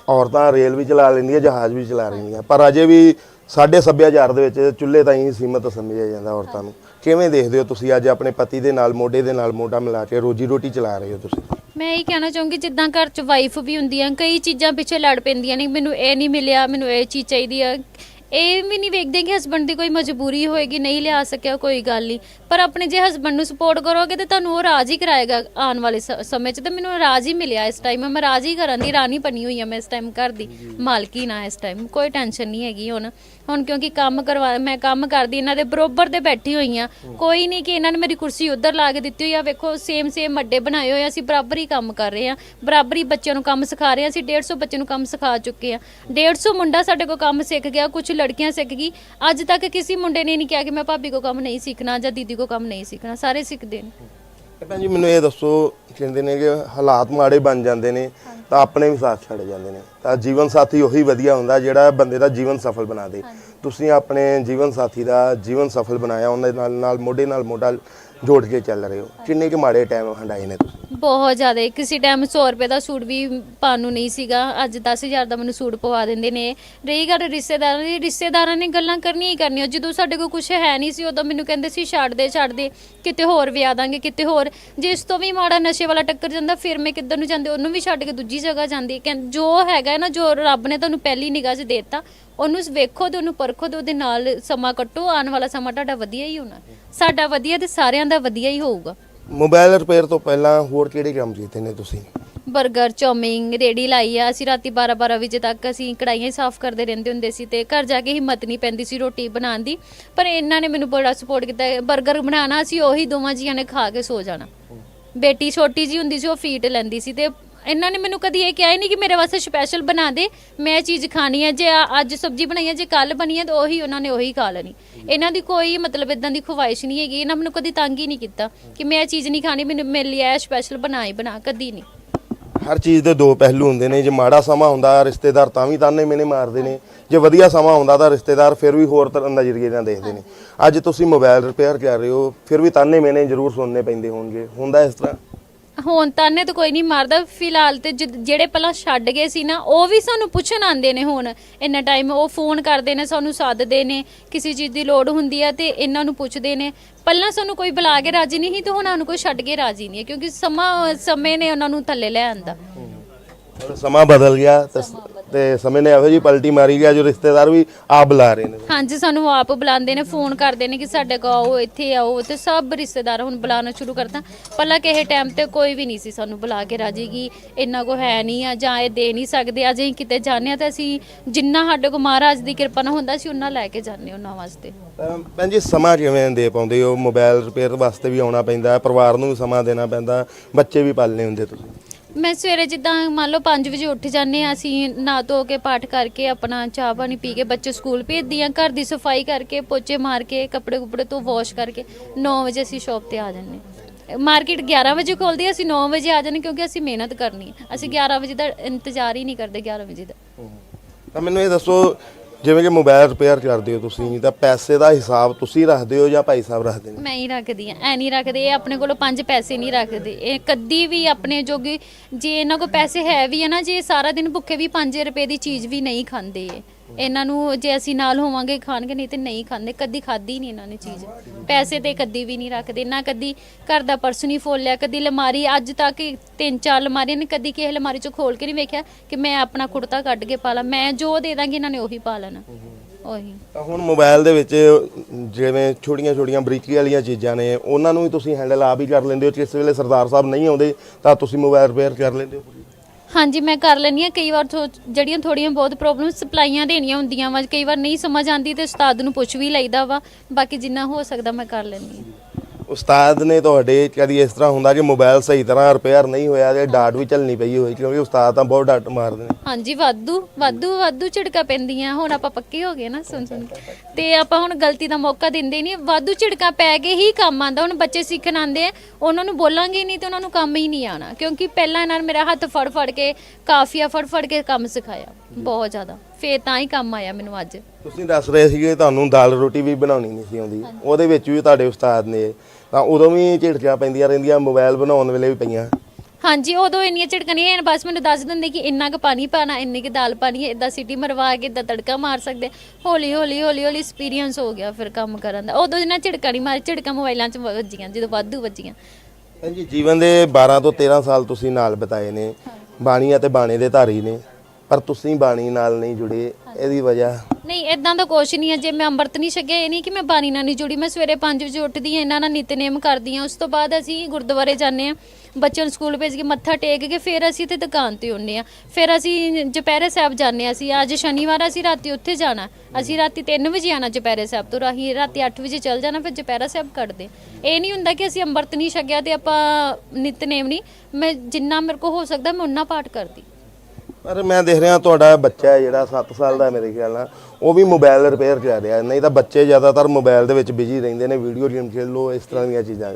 ਔਰਤਾਂ ਰੇਲ ਵੀ ਚਲਾ ਲੈਂਦੀਆਂ ਜਹਾਜ਼ ਵੀ ਚਲਾ ਲੈਂਦੀਆਂ ਪਰ ਅਜੇ ਵੀ ਸਾਡੇ ਸੱਭਿਆਚਾਰ ਦੇ ਵਿੱਚ ਚੁੱਲ੍ਹੇ ਤਾਂ ਹੀ ਸੀਮਤ ਸਮਝਿਆ ਜਾਂਦਾ ਔਰਤਾਂ ਨੂੰ। ਕਿਵੇਂ ਦੇਖਦੇ ਹੋ ਤੁਸੀਂ ਅੱਜ ਆਪਣੇ ਪਤੀ ਦੇ ਨਾਲ ਮੋਢੇ ਦੇ ਨਾਲ ਮੋਢਾ ਮਿਲਾ ਕੇ ਰੋਜੀ ਰੋਟੀ ਚਲਾ ਰਹੇ ਹੋ ਤੁਸੀਂ? ਮੈਂ ਇਹ ਕਹਿਣਾ ਚਾਹੂੰਗੀ ਜਿੱਦਾਂ ਘਰ 'ਚ ਵਾਈਫ ਵੀ ਹੁੰਦੀਆਂ ਕਈ ਚੀਜ਼ਾਂ ਪਿੱਛੇ ਲੜ ਪੈਂਦੀਆਂ ਨੇ ਮੈਨੂੰ ਇਹ ਨਹੀਂ ਮਿਲਿਆ ਮੈਨੂੰ ਇਹ ਚੀਜ਼ ਚਾਹੀਦੀ ਆ। ਇਹ ਵੀ ਨਹੀਂ ਵੇਖਦੇ ਕਿ ਹਸਬੰਡ ਦੀ ਕੋਈ ਮਜਬੂਰੀ ਹੋਏਗੀ ਨਹੀਂ ਲਿਆ ਸਕਿਆ ਕੋਈ ਗੱਲ ਨਹੀਂ। ਪਰ ਆਪਣੇ ਜੇ ਹਸਬੰਡ ਨੂੰ ਸਪੋਰਟ ਕਰੋਗੇ ਤੇ ਤੁਹਾਨੂੰ ਉਹ ਰਾਜ਼ ਹੀ ਕਰਾਏਗਾ ਆਉਣ ਵਾਲੇ ਸ- ਸਮੇਂ 'ਚ ਤੇ ਮੈਨੂੰ ਰਾਜ਼ ਹੀ ਮਿਲਿਆ ਇਸ ਟਾਈਮ ਮੈਂ ਰਾਜ਼ ਹੀ ਕਰਨ ਦੀ ਰਾਣੀ ਬਣੀ ਹੋਈ ਆ ਮੈਂ ਇਸ ਟਾਈਮ ਘਰ ਦੀ। ਮਾਲਕੀ ਨਾ ਇਸ ਟਾਈਮ ਕੋਈ ਟੈਨਸ਼ਨ ਨਹੀਂ ਹੈਗੀ ਹੁਣ। ਹੁਣ ਕਿਉਂਕਿ ਕੰਮ ਕਰਵਾ ਮੈਂ ਕੰਮ ਕਰਦੀ ਇਹਨਾਂ ਦੇ ਬਰੋਬਰ ਤੇ ਬੈਠੀ ਹੋਈ ਆ ਕੋਈ ਨਹੀਂ ਕਿ ਇਹਨਾਂ ਨੇ ਮੇਰੀ ਕੁਰਸੀ ਉੱਧਰ ਲਾ ਕੇ ਦਿੱਤੀ ਹੋਈ ਆ। ਵੇਖੋ ਸੇਮ ਸੇਮ ਅੱਡੇ ਬਣਾਏ ਹੋਏ ਆ। ਅਸੀਂ ਬਰਾਬਰ ਹੀ ਕੰਮ ਕਰ ਰਹੇ ਆ ਬਰਾਬਰ ਹੀ ਬੱਚਿਆਂ ਨੂੰ ਕੰਮ ਸਿਖਾ ਰਹੇ ਆ ਅਸੀਂ 150 ਬੱਚੇ ਨੂੰ ਕੰਮ ਸਿਖਾ ਚੁੱਕੇ ਆ 150 ਮੁੰਡਾ ਸਾਡੇ ਕੋਲ ਕੰਮ ਸਿੱਖ ਗਿਆ ਕੁਝ ਲੜਕੀਆਂ ਸਿੱਖ ਗਈ। ਅੱਜ ਤੱਕ ਕਿਸੇ ਮੁੰਡੇ ਨੇ ਨਹੀਂ ਕਿਹਾ ਕਿ ਮੈਂ ਭਾਬੀ ਕੋ ਕੰਮ ਨਹੀਂ ਸਿੱਖਣਾ ਜਾਂ ਦੀਦੀ ਕੋ ਕੰਮ ਨਹੀਂ ਸਿੱਖਣਾ ਸਾਰੇ ਸਿੱਖਦੇ ਨੇ। ਤੇ ਭੈਣ ਜੀ ਮੈਨੂੰ ਇਹ ਦੱਸੋ ਕਹਿੰਦੇ ਨੇ ਕਿ ਹਾਲਾਤ ਮਾੜੇ ਬਣ ਜਾਂਦੇ ਨੇ ਤਾਂ ਆਪਣੇ ਵੀ ਸਾਥ ਛੱਡ ਜਾਂਦੇ ਨੇ। ਤਾਂ ਜੀਵਨ ਸਾਥੀ ਉਹੀ ਵਧੀਆ ਹੁੰਦਾ ਜਿਹੜਾ ਬੰਦੇ ਦਾ ਜੀਵਨ ਸਫਲ ਬਣਾ ਦੇ। ਤੁਸੀਂ ਆਪਣੇ ਜੀਵਨ ਸਾਥੀ ਦਾ ਜੀਵਨ ਸਫਲ ਬਣਾਇਆ ਉਹਨਾਂ ਦੇ ਨਾਲ ਨਾਲ ਮੋਢੇ ਨਾਲ ਮੋਢਾ ਜੋੜ ਕੇ ਚੱਲ ਰਹੇ ਹੋ। ਕਿੰਨੇ ਕੁ ਮਾੜੇ ਟਾਈਮ ਹੰਡਾਏ ਨੇ ਤੁਸੀਂ? ਬਹੁਤ ਜ਼ਿਆਦਾ। ਕਿਸੇ ਟਾਈਮ 100 ਰੁਪਏ ਦਾ ਸੂਟ ਵੀ ਪਾਉਣ ਨੂੰ ਨਹੀਂ ਸੀਗਾ। ਅੱਜ 10000 ਦਾ ਮੈਨੂੰ ਸੂਟ ਪਵਾ ਦਿੰਦੇ ਨੇ। ਰਹੀ ਗੱਲ ਰਿਸ਼ਤੇਦਾਰਾਂ ਦੀ। ਰਿਸ਼ਤੇਦਾਰਾਂ ਨੇ ਗੱਲਾਂ ਕਰਨੀਆਂ ਹੀ ਕਰਨੀਆਂ। ਜਦੋਂ ਸਾਡੇ ਕੋਲ ਕੁਝ ਹੈ ਨਹੀਂ ਸੀ, ਉਦੋਂ ਮੈਨੂੰ ਕਹਿੰਦੇ ਸੀ ਛੱਡ ਦੇ ਛੱਡ ਦੇ ਕਿਤੇ ਹੋਰ ਵਿਆਹ ਦਾਂਗੇ, ਕਿਤੇ ਹੋਰ। ਜੇ ਇਸ ਤੋਂ ਵੀ ਮਾੜਾ ਨਸ਼ੇ ਵਾਲਾ ਟੱਕਰ ਜਾਂਦਾ, ਫਿਰ ਮੈਂ ਕਿੱਧਰ ਨੂੰ ਜਾਂਦੇ? ਉਹਨੂੰ ਵੀ ਛੱਡ ਕੇ ਦੂਜੀ ਜਗ੍ਹਾ ਜਾਂਦੀ। ਕਹਿੰ- ਜੋ ਹੈਗਾ ਨਾ, ਜੋ ਰੱਬ ਨੇ ਤੁਹਾਨੂੰ ਪਹਿਲੀ ਨਿਗਾਹ 'ਚ ਦੇਤਾ ਉਹਨੂੰ ਵੇਖੋ ਤੇ ਉਹਨੂੰ ਪਰਖੋ ਤੇ ਉਹਦੇ ਨਾਲ ਸਮਾਂ ਕੱਟੋ ਆਉਣ ਵਾਲਾ ਸਮਾਂ ਤੁਹਾਡਾ ਵਧੀਆ ਹੀ ਹੋਣਾ। ਸਾਡਾ ਵਧੀਆ ਤੇ ਸਾਰਿਆਂ ਦਾ ਵਧੀਆ ਹੀ ਹੋਊਗਾ। ਮੋਬਾਈਲ ਰਿਪੇਅਰ ਤੋਂ ਪਹਿਲਾਂ ਹੋਰ ਕਿਹੜੇ ਕੰਮ ਕੀਤੇ ਨੇ ਤੁਸੀਂ? 버ਗਰ ਚੌਮਿੰਗ ਰੇੜੀ ਲਾਈ ਆ। ਅਸੀਂ ਰਾਤੀ 12 12 ਵਜੇ ਤੱਕ ਅਸੀਂ ਕੜਾਈਆਂ ਹੀ ਸਾਫ਼ ਕਰਦੇ ਰਹਿੰਦੇ ਹੁੰਦੇ ਸੀ ਤੇ ਘਰ ਜਾ ਕੇ ਹਿੰਮਤ ਨਹੀਂ ਪੈਂਦੀ ਸੀ ਰੋਟੀ ਬਣਾਉਣ ਦੀ। ਪਰ ਇਹਨਾਂ ਨੇ ਮੈਨੂੰ ਬੜਾ ਸਪੋਰਟ ਕੀਤਾ। 버ਗਰ ਬਣਾਉਣਾ ਸੀ ਉਹੀ ਦੋਵਾਂ ਜੀਆਂ ਨੇ ਖਾ ਕੇ ਸੋ ਜਾਣਾ। ਬੇਟੀ ਛੋਟੀ ਜੀ ਹੁੰਦੀ ਸੀ ਉਹ ਫੀਟ ਲੈਂਦੀ ਸੀ ਤੇ ਇਹਨਾਂ ਨੇ ਮੈਨੂੰ ਕਦੀ ਇਹ ਕਿਹਾ ਹੀ ਨਹੀਂ ਕਿ ਮੇਰੇ ਵਾਸਤੇ ਸਪੈਸ਼ਲ ਬਣਾ ਦੇ, ਮੈਂ ਇਹ ਚੀਜ਼ ਖਾਣੀ ਹੈ ਜੇ ਆ- ਅੱਜ ਸਬਜ਼ੀ ਬਣਾਈ ਹੈ ਜੇ ਕੱਲ ਬਣੀ ਹੈ ਤਾਂ ਉਹੀ ਉਹਨਾਂ ਨੇ ਉਹੀ ਖਾ ਲੈਣੀ। ਇਹਨਾਂ ਦੀ ਕੋਈ ਮਤਲਬ ਇਦਾਂ ਦੀ ਖਵਾਇਸ਼ ਨਹੀਂ ਹੈਗੀ, ਇਹਨਾਂ ਮੈਨੂੰ ਕਦੀ ਤੰਗ ਹੀ ਨਹੀਂ ਕੀਤਾ ਕਿ ਮੈਂ ਇਹ ਚੀਜ਼ ਨਹੀਂ ਖਾਣੀ, ਮੈਨੂੰ ਮੇਰੇ ਲਈ ਇਹ ਸਪੈਸ਼ਲ ਬਣਾ ਬਣਾ, ਕਦੀ ਨਹੀਂ। ਹਰ ਚੀਜ਼ ਦੇ ਦੋ ਪਹਿਲੂ ਹੁੰਦੇ ਨੇ, ਜੇ ਮਾੜਾ ਸਮਾਂ ਹੁੰਦਾ, ਰਿਸ਼ਤੇਦਾਰ ਤਾਂ ਵੀ ਤਾਨੇ ਮੈਨੇ ਮਾਰਦੇ ਨੇ, ਜੇ ਵਧੀਆ ਸਮਾਂ ਹੁੰਦਾ ਤਾਂ ਰਿਸ਼ਤੇਦਾਰ ਫਿਰ ਵੀ ਹੋਰ ਤਰ੍ਹਾਂ ਨਜ਼ਰੀਏ ਨਾਲ ਦੇਖਦੇ ਨੇ। ਅੱਜ ਤੁਸੀਂ ਮੋਬਾਈਲ ਰਿਪੇਅਰ ਕਰ ਰਹੇ ਹੋ, ਫਿਰ ਵੀ ਤਾਨੇ ਮੈਨੇ ਜ਼ਰੂਰ ਸੁਣਨੇ ਪੈਂਦੇ ਹੋਣਗੇ, ਹੁੰਦਾ ਇਸ ਤਰ੍ਹਾਂ? ਹੁਣ ਤਾਨੇ ਤਾਂ ਕੋਈ ਨਹੀਂ ਮਾਰਦਾ। ਫਿਲਹਾਲ ਤੇ ਜਿ- ਜਿਹੜੇ ਪਹਿਲਾਂ ਛੱਡ ਗਏ ਸੀ ਨਾ, ਉਹ ਵੀ ਸਾਨੂੰ ਪੁੱਛਣ ਆਉਂਦੇ ਨੇ ਹੁਣ। ਇੰਨਾ ਟਾਈਮ ਉਹ ਫੋਨ ਕਰਦੇ ਨੇ, ਸਾਨੂੰ ਸੱਦਦੇ ਨੇ, ਕਿਸੇ ਚੀਜ਼ ਦੀ ਲੋੜ ਹੁੰਦੀ ਆ ਤੇ ਇਹਨਾਂ ਨੂੰ ਪੁੱਛਦੇ ਨੇ। ਪਹਿਲਾਂ ਸਾਨੂੰ ਕੋਈ ਬੁਲਾ ਕੇ ਰਾਜੀ ਨਹੀਂ ਸੀ ਤੇ ਹੁਣ ਸਾਨੂੰ ਕੋਈ ਛੱਡ ਕੇ ਰਾਜੀ ਨਹੀਂ ਹੈ, ਕਿਉਂਕਿ ਸਮਾਂ ਸਮੇਂ ਨੇ ਉਹਨਾਂ ਨੂੰ ਥੱਲੇ ਲੈ ਆਂਦਾ। ਹੁਣ ਸਮਾਂ ਬਦਲ ਗਿਆ, ਤੇ- ਤੇ ਸਮੇਂ ਨੇ ਇਹੋ ਜੀ ਪਲਟੀ ਮਾਰੀ ਗਿਆ ਜੋ ਰਿਸ਼ਤੇਦਾਰ ਵੀ ਆਪ ਬੁਲਾ ਰਹੇ ਨੇ। ਹਾਂਜੀ ਸਾਨੂੰ ਆਪ ਬੁਲਾਉਂਦੇ ਨੇ ਫੋਨ ਕਰਦੇ ਨੇ ਕਿ ਸਾਡੇ ਕੋਲ ਆਓ ਇੱਥੇ ਆਓ ਤੇ ਸਭ ਰਿਸ਼ਤੇਦਾਰ ਹੁਣ ਬੁਲਾਉਣਾ ਸ਼ੁਰੂ ਕਰਤਾ। ਪਹਿਲਾਂ ਕਿਸੇ ਟਾਈਮ ਤੇ ਕੋਈ ਵੀ ਨਹੀਂ ਸੀ ਸਾਨੂੰ ਬੁਲਾ ਕੇ ਰਾਜੀ ਕਿ ਇੰਨਾ ਕੋ ਹੈ ਨਹੀਂ ਆ ਜਾਂ ਇਹ ਦੇ ਨਹੀਂ ਸਕਦੇ ਅੱਜ ਕਿਤੇ ਜਾਂਦੇ ਆ ਤਾਂ ਅਸੀਂ ਜਿੰਨਾ ਸਾਡੇ ਕੋ ਮਹਾਰਾਜ ਦੀ ਕਿਰਪਾ ਨਾਲ ਹੁੰਦਾ ਸੀ ਉਹਨਾਂ ਲੈ ਕੇ ਜਾਂਦੇ ਉਹਨਾਂ ਵਾਸਤੇ। ਤਾਂ ਭੈਣ ਜੀ ਸਮਾਂ ਕਿਵੇਂ ਦੇ ਪਾਉਂਦੇ ਹੋ? ਮੋਬਾਈਲ ਰਿਪੇਅਰ ਵਾਸਤੇ ਵੀ ਆਉਣਾ ਪੈਂਦਾ ਪਰਿਵਾਰ ਨੂੰ ਵੀ ਸਮਾਂ ਦੇਣਾ ਪੈਂਦਾ ਬੱਚੇ ਵੀ ਪਾਲਣੇ ਹੁੰਦੇ ਤੁਸੀਂ? ਮੈਂ ਸਵੇਰੇ ਜਿੱਦਾਂ ਮੰਨ ਲਓ 5 ਵਜੇ ਉੱਠ ਜਾਂਦੇ ਆ ਅਸੀਂ ਨਹਾ ਧੋ ਕੇ, ਪਾਠ ਕਰਕੇ, ਆਪਣਾ ਚਾਹ ਪਾਣੀ ਪੀ ਕੇ ਬੱਚੇ ਸਕੂਲ ਭੇਜਦੀ ਆ ਘਰ ਦੀ ਸਫ਼ਾਈ ਕਰਕੇ, ਪੋਚੇ ਮਾਰ ਕੇ, ਕੱਪੜੇ ਕੁਪੜੇ ਤੋਂ ਵਾਸ਼ ਕਰਕੇ 9 ਵਜੇ ਅਸੀਂ ਸ਼ਾਪ ਤੇ ਆ ਜਾਂਦੇ ਮਾਰਕੀਟ 11 ਵਜੇ ਖੁੱਲਦੀ ਆ, ਅਸੀਂ 9 ਵਜੇ ਆ ਜਾਂਦੇ ਕਿਉਂਕਿ ਅਸੀਂ ਮਿਹਨਤ ਕਰਨੀ ਹੈ। ਅਸੀਂ 11 ਵਜੇ ਦਾ ਇੰਤਜ਼ਾਰ ਹੀ ਨਹੀਂ ਕਰਦੇ 11 ਵਜੇ ਦਾ। ਤਾਂ ਮੈਨੂੰ ਇਹ ਦੱਸੋ ਜਿਵੇਂ ਕਿ ਮੋਬਾਈਲ ਰਿਪੇਅਰ ਕਰਦੇ ਹੋ ਤੁਸੀਂ ਤਾਂ ਪੈਸੇ ਦਾ ਹਿਸਾਬ ਤੁਸੀਂ ਰੱਖਦੇ ਹੋ ਜਾਂ ਭਾਈ ਸਾਹਿਬ ਰੱਖਦੇ ਨੇ ਮੈਂ ਹੀ ਰੱਖਦੀ ਆ ਐ ਨਹੀਂ ਰੱਖਦੇ, ਇਹ ਆਪਣੇ ਕੋਲੋਂ ਪੰਜ ਪੈਸੇ ਨਹੀਂ ਰੱਖਦੇ ਇਹ ਕਦੀ ਵੀ ਆਪਣੇ ਜੋਗੇ, ਜੇ ਇਹਨਾਂ ਕੋਲ ਪੈਸੇ ਹੈ ਵੀ ਹੈ ਨਾ, ਜੇ ਸਾਰਾ ਦਿਨ ਭੁੱਖੇ ਵੀ 5 ਰੁਪਏ ਦੀ ਚੀਜ਼ ਵੀ ਨਹੀਂ ਖਾਂਦੇ ਇਹ। ਇਹਨਾਂ ਨੂੰ ਜੇ ਅਸੀਂ ਨਾਲ ਹੋਵਾਂਗੇ ਖਾਣਗੇ, ਨਹੀਂ ਤੇ ਨਹੀਂ ਖਾਂਦੇ। ਕਦੀ ਖਾਦੀ ਨਹੀਂ ਇਹਨਾਂ ਨੇ ਚੀਜ਼। ਪੈਸੇ ਤੇ ਕਦੀ ਵੀ ਨਹੀਂ ਰੱਖਦੇ। ਨਾ ਕਦੀ ਘਰ ਦਾ ਪਰਸ ਨਹੀਂ ਫੋਲਿਆ, ਕਦੀ ਅਲਮਾਰੀ, ਅੱਜ ਤੱਕ ਤਿੰਨ ਚਾਰ ਅਲਮਾਰੀਆਂ ਨੇ, ਕਦੀ ਕਿਸੇ ਅਲਮਾਰੀ ਚੋਂ ਖੋਲ ਕੇ ਨਹੀਂ ਵੇਖਿਆ ਕਿ ਮੈਂ ਆਪਣਾ ਕੁੜਤਾ ਕੱਢ ਕੇ ਪਾ ਲਾਂ। ਮੈਂ ਜੋ ਦੇ ਦਾਂਗੀ, ਇਹਨਾਂ ਨੇ ਉਹੀ ਪਾ ਲੈਣਾ। ਉਹੀ। ਤਾਂ ਹੁਣ ਮੋਬਾਈਲ ਦੇ ਵਿੱਚ ਜਿਵੇਂ ਛੋਟੀਆਂ ਛੋਟੀਆਂ ਬਰੀਕੀ ਵਾਲੀਆਂ ਚੀਜ਼ਾਂ ਨੇ, ਉਹਨਾਂ ਨੂੰ ਵੀ ਤੁਸੀਂ ਹੈਂਡਲ ਆਪ ਹੀ ਕਰ ਲੈਂਦੇ ਹੋ। ਜਿਸ ਵੇਲੇ ਸਰਦਾਰ ਸਾਹਿਬ ਨਹੀਂ ਆਉਂਦੇ, ਤਾਂ ਤੁਸੀਂ ਮੋਬਾਈਲ ਰਿਪੇਅਰ ਕਰ ਲੈਂਦੇ ਹੋ। ਹਾਂਜੀ, ਮੈਂ ਕਰ ਲੈਂਦੀ ਆ ਕਈ ਵਾਰ ਥੋ- ਜਿਹੜੀਆਂ ਥੋੜੀਆਂ ਬਹੁਤ ਪ੍ਰੋਬਲਮ ਸਪਲਾਈਆਂ ਦੇਣੀਆਂ ਹੁੰਦੀਆਂ ਵਾ, ਕਈ ਵਾਰ ਨਹੀਂ ਸਮਝ ਆਉਂਦੀ ਤੇ ਉਸਤਾਦ ਨੂੰ ਪੁੱਛ ਵੀ ਲਈਦਾ ਵਾ। ਬਾਕੀ ਜਿੰਨਾ ਹੋ ਸਕਦਾ ਮੈਂ ਕਰ ਲੈਂਦੀ ਹਾਂ। ਉਸਤਾਦ ਨੇ ਤੁਹਾਡੇ ਕਦੀ ਇਸ ਤਰ੍ਹਾਂ ਹੁੰਦਾ ਕਿ ਮੋਬਾਈਲ ਸਹੀ ਤਰ੍ਹਾਂ ਰਿਪੇਅਰ ਨਹੀਂ ਹੋਇਆ ਤੇ ਡਾਟ ਵੀ ਚੱਲਣੀ ਪਈ ਹੋਈ ਕਿਉਂਕਿ ਉਸਤਾਦ ਤਾਂ ਬਹੁਤ ਡਾਟ ਮਾਰਦੇ ਨੇ। ਹਾਂਜੀ ਵਾਧੂ ਵਾਧੂ ਵਾਧੂ ਝਿੜਕਾਂ ਪੈਂਦੀਆਂ ਹੁਣ ਆਪਾਂ ਪੱਕੇ ਹੋ ਗਏ ਨਾ ਸੁਣ ਸੁਣ ਕੇ। ਤੇ ਆਪਾਂ ਹੁਣ ਗਲਤੀ ਦਾ ਮੌਕਾ ਦਿੰਦੇ ਨਹੀਂ ਵਾਧੂ ਝਿੜਕਾਂ ਪੈ ਕੇ ਹੀ ਕੰਮ ਆਂਦਾ ਹੁਣ ਬੱਚੇ ਸਿੱਖਣ ਆਂਦੇ ਆ ਉਹਨਾਂ ਨੂੰ ਬੋਲਾਂਗੇ ਨਹੀਂ ਤੇ ਉਹਨਾਂ ਨੂੰ ਕੰਮ ਹੀ ਨਹੀਂ ਆਣਾ ਕਿਉਂਕਿ ਪਹਿਲਾਂ ਇਹਨਾਂ ਨੇ ਮੇਰਾ ਹੱਥ ਫੜ ਫੜ ਕੇ ਕਾਫੀਆ ਫੜ ਫੜ ਕੇ ਕੰਮ ਸਿਖਾਇਆ ਬਹੁਤ ਜ਼ਿਆਦਾ ਫੇਰ ਤਾਂ ਹੀ ਕੰਮ ਆਇਆ ਮੈਨੂੰ ਅੱਜ। ਤੁਸੀਂ ਦੱਸ ਰਹੇ ਸੀਗੇ ਤੁਹਾਨੂੰ ਦਾਲ ਰੋਟੀ ਵੀ ਬਣਾਉਣੀ ਨਹੀਂ ਸੀ ਆਉਂਦੀ ਉਹਦੇ ਵਿੱਚ ਵੀ ਤੁਹਾਡੇ ਉਸਤਾਦ ਨੇ ਤਾਂ ਉਦੋਂ ਵੀ ਝਿੜਕਾਂ ਪੈਂਦੀਆਂ ਰਹਿੰਦੀਆਂ ਮੋਬਾਈਲ ਬਣਾਉਣ ਵੇਲੇ ਵੀ ਪਈਆਂ। ਹਾਂਜੀ ਉਦੋਂ ਇੰਨੀਆਂ ਝਟਕਾਂ ਨਹੀਂ ਐਨ ਬਸ ਮੈਨੂੰ ਦੱਸ ਦਿੰਦੇ ਕਿ ਇੰਨਾ ਕੁ ਪਾਣੀ ਪਾਣਾ ਇੰਨੀ ਕੁ ਦਾਲ ਪਾਣੀ ਹੈ ਇਦਾਂ ਸਿਟੀ ਮਰਵਾ ਕੇ ਇਦਾਂ ਤੜਕਾ ਮਾਰ ਸਕਦੇ। ਹੌਲੀ ਹੌਲੀ ਹੌਲੀ ਹੌਲੀ ਐਕਸਪੀਰੀਅੰਸ ਹੋ ਗਿਆ ਫਿਰ ਕੰਮ ਕਰਨ ਦਾ। ਉਦੋਂ ਜਿੰਨਾ ਝਟਕਾ ਨਹੀਂ ਮਾਰੀ ਝਟਕਾਂ ਮੋਬਾਈਲਾਂ 'ਚ ਵੱਜੀਆਂ ਜਦੋਂ ਵਾਧੂ ਵੱਜੀਆਂ। ਹਾਂਜੀ ਜੀਵਨ ਦੇ 12 ਤੋਂ 13 ਸਾਲ ਤੁਸੀਂ ਨਾਲ ਬਿਤਾਏ ਨੇ। ਬਾਣੀ ਅਤੇ ਬਾਣੇ ਦੇ ਧਾਰੀ ਨੇ। ਪਰ ਤੁਸੀਂ ਬਾਣੀ ਨਾਲ ਨਹੀਂ ਜੁੜੇ ਇਹਦੀ ਵਜ੍ਹਾ? ਨਹੀਂ ਇਦਾਂ ਦਾ ਕੁਛ ਨਹੀਂ ਹੈ। ਜੇ ਮੈਂ ਅੰਮ੍ਰਿਤ ਨਹੀਂ ਛਕਿਆ ਇਹ ਨਹੀਂ ਕਿ ਮੈਂ ਬਾਣੀ ਨਾਲ ਨਹੀਂ ਜੁੜੀ। ਮੈਂ ਸਵੇਰੇ 5 ਵਜੇ ਉੱਠਦੀ ਹਾਂ ਇਹਨਾਂ ਨਾਲ ਨਿਤਨੇਮ ਕਰਦੀ ਹਾਂ। ਉਸ ਤੋਂ ਬਾਅਦ ਅਸੀਂ ਗੁਰਦੁਆਰੇ ਜਾਂਦੇ ਹਾਂ। ਬੱਚਿਆਂ ਨੂੰ ਸਕੂਲ ਭੇਜ ਕੇ ਮੱਥਾ ਟੇਕ ਕੇ ਫਿਰ ਅਸੀਂ ਤੇ ਦੁਕਾਨ ਤੇ ਹੁੰਨੇ ਆ ਫਿਰ ਅਸੀਂ ਜਪੈਰੇ ਸਾਹਿਬ ਜਾਂਦੇ ਹਾਂ ਅਸੀਂ। ਅੱਜ ਸ਼ਨੀਵਾਰ ਅਸੀਂ ਰਾਤੀ ਉੱਥੇ ਜਾਣਾ। ਅਸੀਂ ਰਾਤੀ 3 ਵਜੇ ਆਣਾ ਜਪੈਰੇ ਸਾਹਿਬ ਤੋਂ। ਰਾਹੀਂ ਰਾਤੀ 8 ਵਜੇ ਚੱਲ ਜਾਣਾ ਫਿਰ ਜਪੈਰਾ ਸਾਹਿਬ ਕੱਢਦੇ ਇਹ ਨਹੀਂ ਹੁੰਦਾ ਕਿ ਅਸੀਂ ਅੰਮ੍ਰਿਤ ਨਹੀਂ ਛਕਿਆ ਤੇ ਆਪਾਂ ਨਿਤਨੇਮ ਨਹੀਂ। ਮੈਂ ਜਿੰਨਾ ਮੇਰੇ ਕੋ ਹੋ ਸਕਦਾ ਮੈਂ ਉਨਾ ਪਾਠ ਕਰਦੀ। ਪਰ ਮੈਂ ਦੇਖ ਰਿਹਾ ਤੁਹਾਡਾ ਬੱਚਾ ਹੈ ਜਿਹੜਾ 7 ਸਾਲ ਦਾ ਹੈ ਮੇਰੇ ਖਿਆਲ ਨਾਲ। ਉਹ ਵੀ ਮੋਬਾਈਲ ਰਿਪੇਅਰ ਕਰ ਰਿਹਾ ਨਹੀਂ ਤਾਂ ਬੱਚੇ ਜ਼ਿਆਦਾਤਰ ਮੋਬਾਈਲ ਦੇ ਵਿੱਚ ਬਿਜ਼ੀ ਰਹਿੰਦੇ ਨੇ ਵੀਡੀਓ ਗੇਮ ਖੇਡ ਲੋ ਇਸ ਤਰ੍ਹਾਂ ਦੀਆਂ ਚੀਜ਼ਾਂ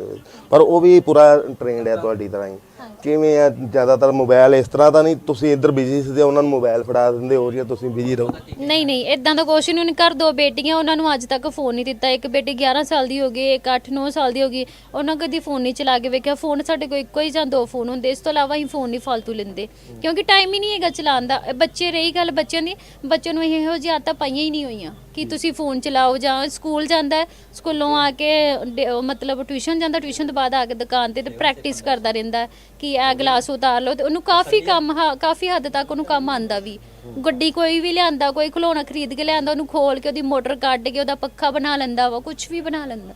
ਪਰ ਉਹ ਵੀ ਪੂਰਾ ਟ੍ਰੇਨਡ ਹੈ ਤੁਹਾਡੀ ਤਰ੍ਹਾਂ ਹੀ। ਕਿਵੇਂ ਆ? ਜ਼ਿਆਦਾਤਰ ਮੋਬਾਈਲ ਇਸ ਤਰ੍ਹਾਂ ਤਾਂ ਨਹੀਂ, ਤੁਸੀਂ ਇੱਧਰ ਬਿਜ਼ੀ ਸੀ ਤੇ ਉਹਨਾਂ ਨੂੰ ਮੋਬਾਈਲ ਫੜਾ ਦਿੰਦੇ ਹੋ ਜਾਂ ਤੁਸੀਂ ਬਿਜ਼ੀ ਰਹੋ। ਨਹੀਂ ਨਹੀਂ ਇਦਾਂ ਦਾ ਕੁਛ ਨਹੀਂ, ਉਹਨੇ ਦੋ ਬੇਟੀਆਂ, ਉਹਨਾਂ ਨੂੰ ਅੱਜ ਤੱਕ ਫੋਨ ਨਹੀਂ ਦਿੱਤਾ। ਇੱਕ ਬੇਟੀ 11 ਸਾਲ ਦੀ ਹੋ ਗਈ, ਇੱਕ 8-9 ਸਾਲ ਦੀ ਹੋ ਗਈ। ਉਹਨਾਂ ਕਦੀ ਫੋਨ ਨਹੀਂ ਚਲਾ ਕੇ ਵੇਖਿਆ। ਫੋਨ ਸਾਡੇ ਕੋਲ ਇੱਕੋ ਹੀ ਜਾਂ ਦੋ ਫੋਨ ਹੁੰਦੇ। ਇਸ ਤੋਂ ਇਲਾਵਾ ਹੀ ਫੋਨ ਨਹੀਂ ਫालतू ਲੈਂਦੇ। ਕਿਉਂਕਿ ਟਾਈਮ ਹੀ ਨਹੀਂ ਹੈਗਾ ਚਲਾਉਣ ਦਾ। ਬੱਚੇ, ਰਹੀ ਗੱਲ ਬੱਚਿਆਂ ਦੀ, ਬੱਚਿਆਂ ਨੂੰ ਇਹੋ ਜਿਹੀ ਆਦਤਾਂ ਪਾਈਆਂ ਹੀ ਨਹੀਂ ਹੋਈਆਂ ਕਿ ਤੁਸੀਂ ਫੋਨ ਚਲਾਓ ਜਾਂ ਸਕੂਲ ਜਾਂਦਾ, ਸਕੂਲੋਂ ਆ ਕੇ ਡੇ- ਮਤਲਬ ਟਿਊਸ਼ਨ ਜਾਂਦਾ ਟਿਊਸ਼ਨ ਤੋਂ ਬਾਅਦ ਆ ਕੇ ਦੁਕਾਨ ਤੇ ਪ੍ਰੈਕਟਿਸ ਕਰਦਾ ਰਹਿੰਦਾ। ਹੈ ਕਿ ਇਹ ਗਲਾਸ ਉਤਾਰ ਲਓ ਤੇ ਉਹਨੂੰ ਕਾਫੀ ਕੰਮ ਹਾਂ, ਕਾਫੀ ਹੱਦ ਤੱਕ ਉਹਨੂੰ ਕੰਮ ਆਂਦਾ ਵੀ। ਗੱਡੀ ਕੋਈ ਵੀ ਲਿਆਂਦਾ ਕੋਈ ਖਿਡੌਣਾ ਖਰੀਦ ਕੇ ਲਿਆਂਦਾ ਉਹਨੂੰ ਖੋਲ ਕੇ ਉਹਦੀ ਮੋਟਰ ਕੱਢ ਕੇ ਉਹਦਾ ਪੱਖਾ ਬਣਾ ਲੈਂਦਾ ਵਾ ਕੁਝ ਵੀ ਬਣਾ ਲੈਂਦਾ।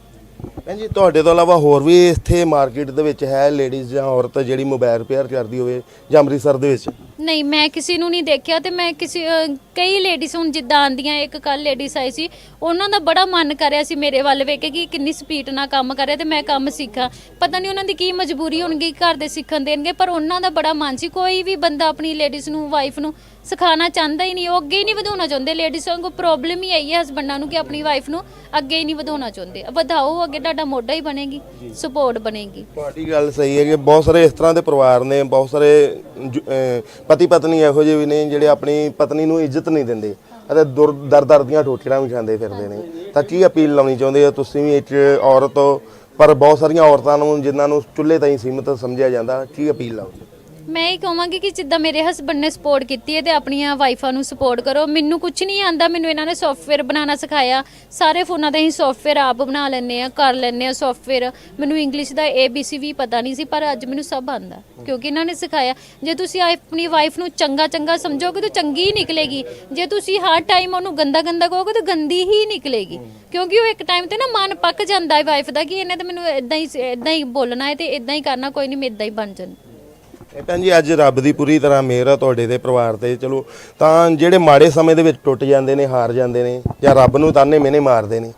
ਭੈਣ ਜੀ ਤੁਹਾਡੇ ਤੋਂ ਇਲਾਵਾ ਹੋਰ ਵੀ ਇੱਥੇ ਮਾਰਕੀਟ ਦੇ ਵਿੱਚ ਹੈ ਲੇਡੀਜ਼ ਜਾਂ ਔਰਤ ਜਿਹੜੀ ਮੋਬਾਈਲ ਰਿਪੇਅਰ ਕਰਦੀ ਹੋਵੇ ਜਾਂ ਅੰਮ੍ਰਿਤਸਰ ਦੇ ਵਿੱਚ? ਨਹੀਂ ਮੈਂ ਕਿਸੇ ਨੂੰ ਨਹੀਂ ਦੇਖਿਆ ਤੇ ਮੈਂ ਕਿਸੇ ਅਹ, ਕਈ ਲੇਡੀਜ਼ ਹੁਣ ਜਿੱਦਾਂ ਆਂਦੀਆਂ ਇੱਕ ਕੱਲ ਲੇਡੀਜ਼ ਆਈ ਸੀ ਉਹਨਾਂ ਦਾ ਬੜਾ ਮਨ ਕਰਿਆ ਸੀ ਮੇਰੇ ਵੱਲ ਵੇਖ ਕੇ ਕਿ ਕਿੰਨੀ ਸਪੀਡ ਨਾਲ ਕੰਮ ਕਰਿਆ ਤੇ ਮੈਂ ਕੰਮ ਸਿੱਖਾਂ। ਪਤਾ ਨਹੀਂ ਉਹਨਾਂ ਦੀ ਕੀ ਮਜਬੂਰੀ ਹੋਣਗੀ ਘਰ ਦੇ ਸਿੱਖਣ ਦੇਣਗੇ ਪਰ ਉਹਨਾਂ ਦਾ ਬੜਾ ਮਨ ਸੀ ਕੋਈ ਵੀ ਬੰਦਾ ਆਪਣੀ ਲੇਡੀਜ਼ ਨੂੰ ਵਾਈਫ ਨੂੰ ਸਿਖਾਉਣਾ ਚਾਹੁੰਦਾ ਹੀ ਨਹੀਂ ਉਹ ਅੱਗੇ ਹੀ ਨਹੀਂ ਵਧਾਉਣਾ ਚਾਹੁੰਦੇ। ਲੇਡੀਜ਼ ਨੂੰ ਪ੍ਰੋਬਲਮ ਹੀ ਆਈ ਹੈ ਹਸਬੰਡਾਂ ਨੂੰ ਕਿ ਆਪਣੀ ਵਾਈਫ ਨੂੰ ਅੱਗੇ ਹੀ ਨਹੀਂ ਵਧਾਉਣਾ ਚਾਹੁੰਦੇ। ਵਧਾਓ ਅੱਗੇ ਤੁਹਾਡਾ ਮੋਢਾ ਹੀ ਬਣੇਗੀ ਸਪੋਰਟ ਬਣੇਗੀ। ਤੁਹਾਡੀ ਗੱਲ ਸਹੀ ਹੈ ਕਿ ਬਹੁਤ ਸਾਰੇ ਇਸ ਤਰ੍ਹਾਂ ਦੇ ਪਰਿਵਾਰ ਨੇ ਬਹੁਤ ਸਾਰੇ ਪਤੀ ਪਤਨੀ ਇਹੋ ਜਿਹੇ ਵੀ ਨੇ ਜਿਹੜੇ ਆਪਣੀ ਪਤਨੀ ਨੂੰ ਇੱਜ਼ਤ ਨਹੀਂ ਦਿੰਦੇ ਅਤੇ ਦਰ ਦਰ ਦੀਆਂ ਠੋਕਰਾਂ ਵੀ ਖਾਂਦੇ ਫਿਰਦੇ ਨੇ। ਤਾਂ ਕੀ ਅਪੀਲ ਲਾਉਣੀ ਚਾਹੁੰਦੇ ਹੋ ਤੁਸੀਂ ਵੀ ਇੱਕ ਔਰਤ ਹੋ ਪਰ ਬਹੁਤ ਸਾਰੀਆਂ ਔਰਤਾਂ ਨੂੰ ਜਿਨ੍ਹਾਂ ਨੂੰ ਚੁੱਲ੍ਹੇ ਤਾਈਂ ਸੀਮਿਤ ਸਮਝਿਆ ਜਾਂਦਾ ਕੀ ਅਪੀਲ ਲਾਉਂਦੇ ਮੈਂ ਇਹ ਕਹਾਂਗੀ ਕਿ ਜਿੱਦਾਂ ਮੇਰੇ ਹਸਬੰਡ ਨੇ ਸਪੋਰਟ ਕੀਤੀ ਹੈ ਤੇ ਆਪਣੀਆਂ ਵਾਈਫਾਂ ਨੂੰ ਸਪੋਰਟ ਕਰੋ। ਮੈਨੂੰ ਕੁਝ ਨਹੀਂ ਆਂਦਾ, ਮੈਨੂੰ ਇਹਨਾਂ ਨੇ ਸੌਫਟਵੇਅਰ ਬਣਾਉਣਾ ਸਿਖਾਇਆ। ਸਾਰੇ ਫੋਨਾਂ ਦਾ ਹੀ ਸੌਫਟਵੇਅਰ ਆਪ ਬਣਾ ਲੈਂਦੇ ਆ, ਕਰ ਲੈਂਦੇ ਆ ਸੌਫਟਵੇਅਰ ਮੈਨੂੰ ਇੰਗਲਿਸ਼ ਦਾ ABC ਵੀ ਪਤਾ ਨਹੀਂ ਸੀ, ਪਰ ਅੱਜ ਮੈਨੂੰ ਸਭ ਆਂਦਾ, ਕਿਉਂਕਿ ਇਹਨਾਂ ਨੇ ਸਿਖਾਇਆ। ਜੇ ਤੁਸੀਂ ਆਪਣੀ ਵਾਈਫ ਨੂੰ ਚੰਗਾ ਚੰਗਾ ਸਮਝੋਗੇ ਤਾਂ ਚੰਗੀ ਹੀ ਨਿਕਲੇਗੀ। ਜੇ ਤੁਸੀਂ ਹਰ ਟਾਈਮ ਉਹਨੂੰ ਗੰਦਾ ਗੰਦਾ ਕਹੋਗੇ ਤਾਂ ਗੰਦੀ ਹੀ ਨਿਕਲੇਗੀ। ਕਿਉਂਕਿ ਉਹ ਇੱਕ ਟਾਈਮ ਤੇ ਨਾ ਮਨ ਪੱਕ ਜਾਂਦਾ ਹੈ ਵਾਈਫ ਦਾ ਕਿ ਇਹਨੇ ਤਾਂ ਮੈਨੂੰ ਇਦਾਂ ਹੀ ਇਦਾਂ ਹੀ ਬੋਲਣਾ ਹੈ ਤੇ ਇਦਾਂ ਹੀ ਕਰਨਾ, ਕੋਈ ਨਹੀਂ, ਮੈਂ ਇਦਾਂ ਹੀ ਬਣ ਜਾਣਾ ਇਹ ਭੈਣ ਜੀ ਅੱਜ ਰੱਬ ਦੀ ਪੂਰੀ ਤਰ੍ਹਾਂ ਮਿਹਰ ਆ ਤੁਹਾਡੇ ਤੇ ਪਰਿਵਾਰ ਤੇ ਚਲੋ ਤਾਂ ਜਿਹੜੇ ਮਾੜੇ ਸਮੇਂ ਦੇ ਵਿੱਚ ਟੁੱਟ ਜਾਂਦੇ ਨੇ ਹਾਰ ਜਾਂਦੇ ਨੇ ਜਾਂ ਰੱਬ ਨੂੰ ਤਾਨੇ ਮਿਹਨੇ ਮਾਰਦੇ ਨੇ